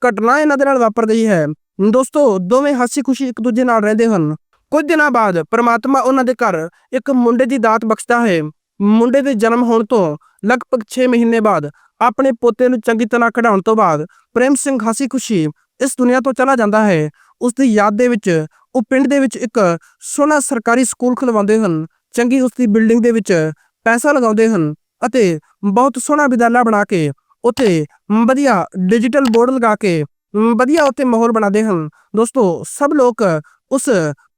ਘਟਨਾ ਇਹਨਾਂ ਦੇ ਨਾਲ ਵਾਪਰ ਗਈ ਹੈ। ਦੋਸਤੋ, ਦੋਵੇਂ ਹਾਸੀ ਖੁਸ਼ੀ ਇੱਕ ਦੂਜੇ ਨਾਲ ਰਹਿੰਦੇ ਹਨ। ਕੁਝ ਦਿਨਾਂ ਬਾਅਦ ਪ੍ਰਮਾਤਮਾ ਉਹਨਾਂ ਦੇ ਘਰ ਇੱਕ ਮੁੰਡੇ ਦੀ ਦਾਤ ਬਖਸ਼ਦਾ ਹੈ। ਮੁੰਡੇ ਦੇ ਜਨਮ ਹੋਣ ਤੋਂ ਲਗਭਗ 6 ਮਹੀਨੇ ਬਾਅਦ ਆਪਣੇ ਪੋਤੇ ਨੂੰ ਚੰਗੀ ਤਰ੍ਹਾਂ ਕਢਾਉਣ ਤੋਂ ਬਾਅਦ ਪ੍ਰੇਮ ਸਿੰਘ ਹਾਸੀ ਖੁਸ਼ੀ ਇਸ ਦੁਨੀਆ ਤੋਂ ਚਲਾ ਜਾਂਦਾ ਹੈ। ਉਸ ਦੀ ਯਾਦ ਦੇ ਵਿੱਚ, ਉਹ ਪਿੰਡ ਦੇ ਵਿੱਚ ਇੱਕ ਸੋਹਣਾ ਸਰਕਾਰੀ ਸਕੂਲ ਖੁਲਵਾਉਂਦੇ ਹਨ। ਚੰਗੀ ਉਸ ਦੀ ਬਿਲਡਿੰਗ ਦੇ ਵਿੱਚ ਪੈਸਾ ਲਗਾਉਂਦੇ ਹਨ ਅਤੇ ਬਹੁਤ ਸੋਹਣਾ ਵਿਦਿਆਲਾ ਬਣਾ ਕੇ ਉੱਥੇ ਵਧੀਆ ਡਿਜੀਟਲ ਬੋਰਡ ਲਗਾ ਕੇ ਵਧੀਆ ਉੱਥੇ ਮਾਹੌਲ ਬਣਾਉਂਦੇ ਹਨ। ਦੋਸਤੋ, ਸਭ ਲੋਕ ਉਸ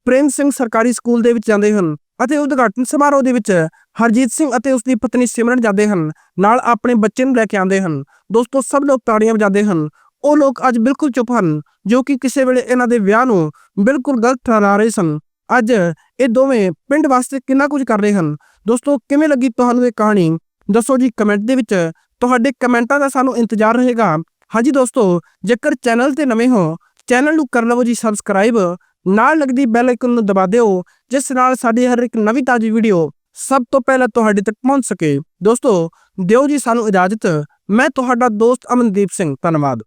ਪ੍ਰੇਮ ਸਿੰਘ ਸਰਕਾਰੀ ਸਕੂਲ ਦੇ ਵਿੱਚ ਜਾਂਦੇ ਹਨ ਅਤੇ ਉਦਘਾਟਨ ਸਮਾਰੋਹ ਦੇ ਵਿੱਚ ਹਰਜੀਤ ਸਿੰਘ ਅਤੇ ਉਸ ਦੀ ਪਤਨੀ ਸਿਮਰਨ ਜਾਂਦੇ ਹਨ, ਨਾਲ ਆਪਣੇ ਬੱਚੇ ਨੂੰ ਲੈ ਕੇ ਆਉਂਦੇ ਹਨ। ਦੋਸਤੋ, ਸਭ ਲੋਕ ਤਾੜੀਆਂ ਵਜਾਉਂਦੇ ਹਨ। ਉਹ ਲੋਕ ਅੱਜ ਬਿਲਕੁਲ ਚੁੱਪ ਹਨ, ਜੋ ਕਿ ਕਿਸੇ ਵੇਲੇ ਇਹਨਾਂ ਦੇ ਵਿਆਹ ਨੂੰ ਬਿਲਕੁਲ ਗਲਤ ਠਹਿਰਾ ਰਹੇ ਸਨ। ਅੱਜ ਇਹ ਦੋਵੇਂ ਪਿੰਡ ਵਾਸਤੇ ਕਿੰਨਾ ਕੁਝ ਕਰ ਰਹੇ ਹਨ? ਦੋਸਤੋ, ਕਿਵੇਂ ਲੱਗੀ ਤੁਹਾਨੂੰ ਇਹ ਕਹਾਣੀ? ਦੱਸੋ ਜੀ ਕਮੈਂਟ ਦੇ ਵਿੱਚ। ਤੁਹਾਡੇ ਕਮੈਂਟਾਂ ਦਾ ਸਾਨੂੰ ਇੰਤਜ਼ਾਰ ਰਹੇਗਾ। ਹਾਂਜੀ ਦੋਸਤੋ, ਜੇਕਰ ਚੈਨਲ ਤੇ ਨਵੇਂ ਹੋ, ਚੈਨਲ ਨੂੰ ਕਰ ਲਵੋ ਜੀ ਸਬਸਕ੍ਰਾਈਬ, ਨਾਲ ਲੱਗਦੀ ਬੈਲ ਆਈਕਨ ਨੂੰ ਦਬਾ ਦਿਓ, ਜਿਸ ਨਾਲ ਸਾਡੀ ਹਰ ਇੱਕ ਨਵੀਂ ਤਾਜ਼ੀ ਵੀਡੀਓ ਸਭ ਤੋਂ ਪਹਿਲਾਂ ਤੁਹਾਡੇ ਤੱਕ ਪਹੁੰਚ ਸਕੇ। ਦੋਸਤੋ, ਦਿਓ ਜੀ ਸਾਨੂੰ ਇਜਾਜ਼ਤ, ਮੈਂ ਤੁਹਾਡਾ ਦੋਸਤ ਅਮਨਦੀਪ ਸਿੰਘ, ਧੰਨਵਾਦ।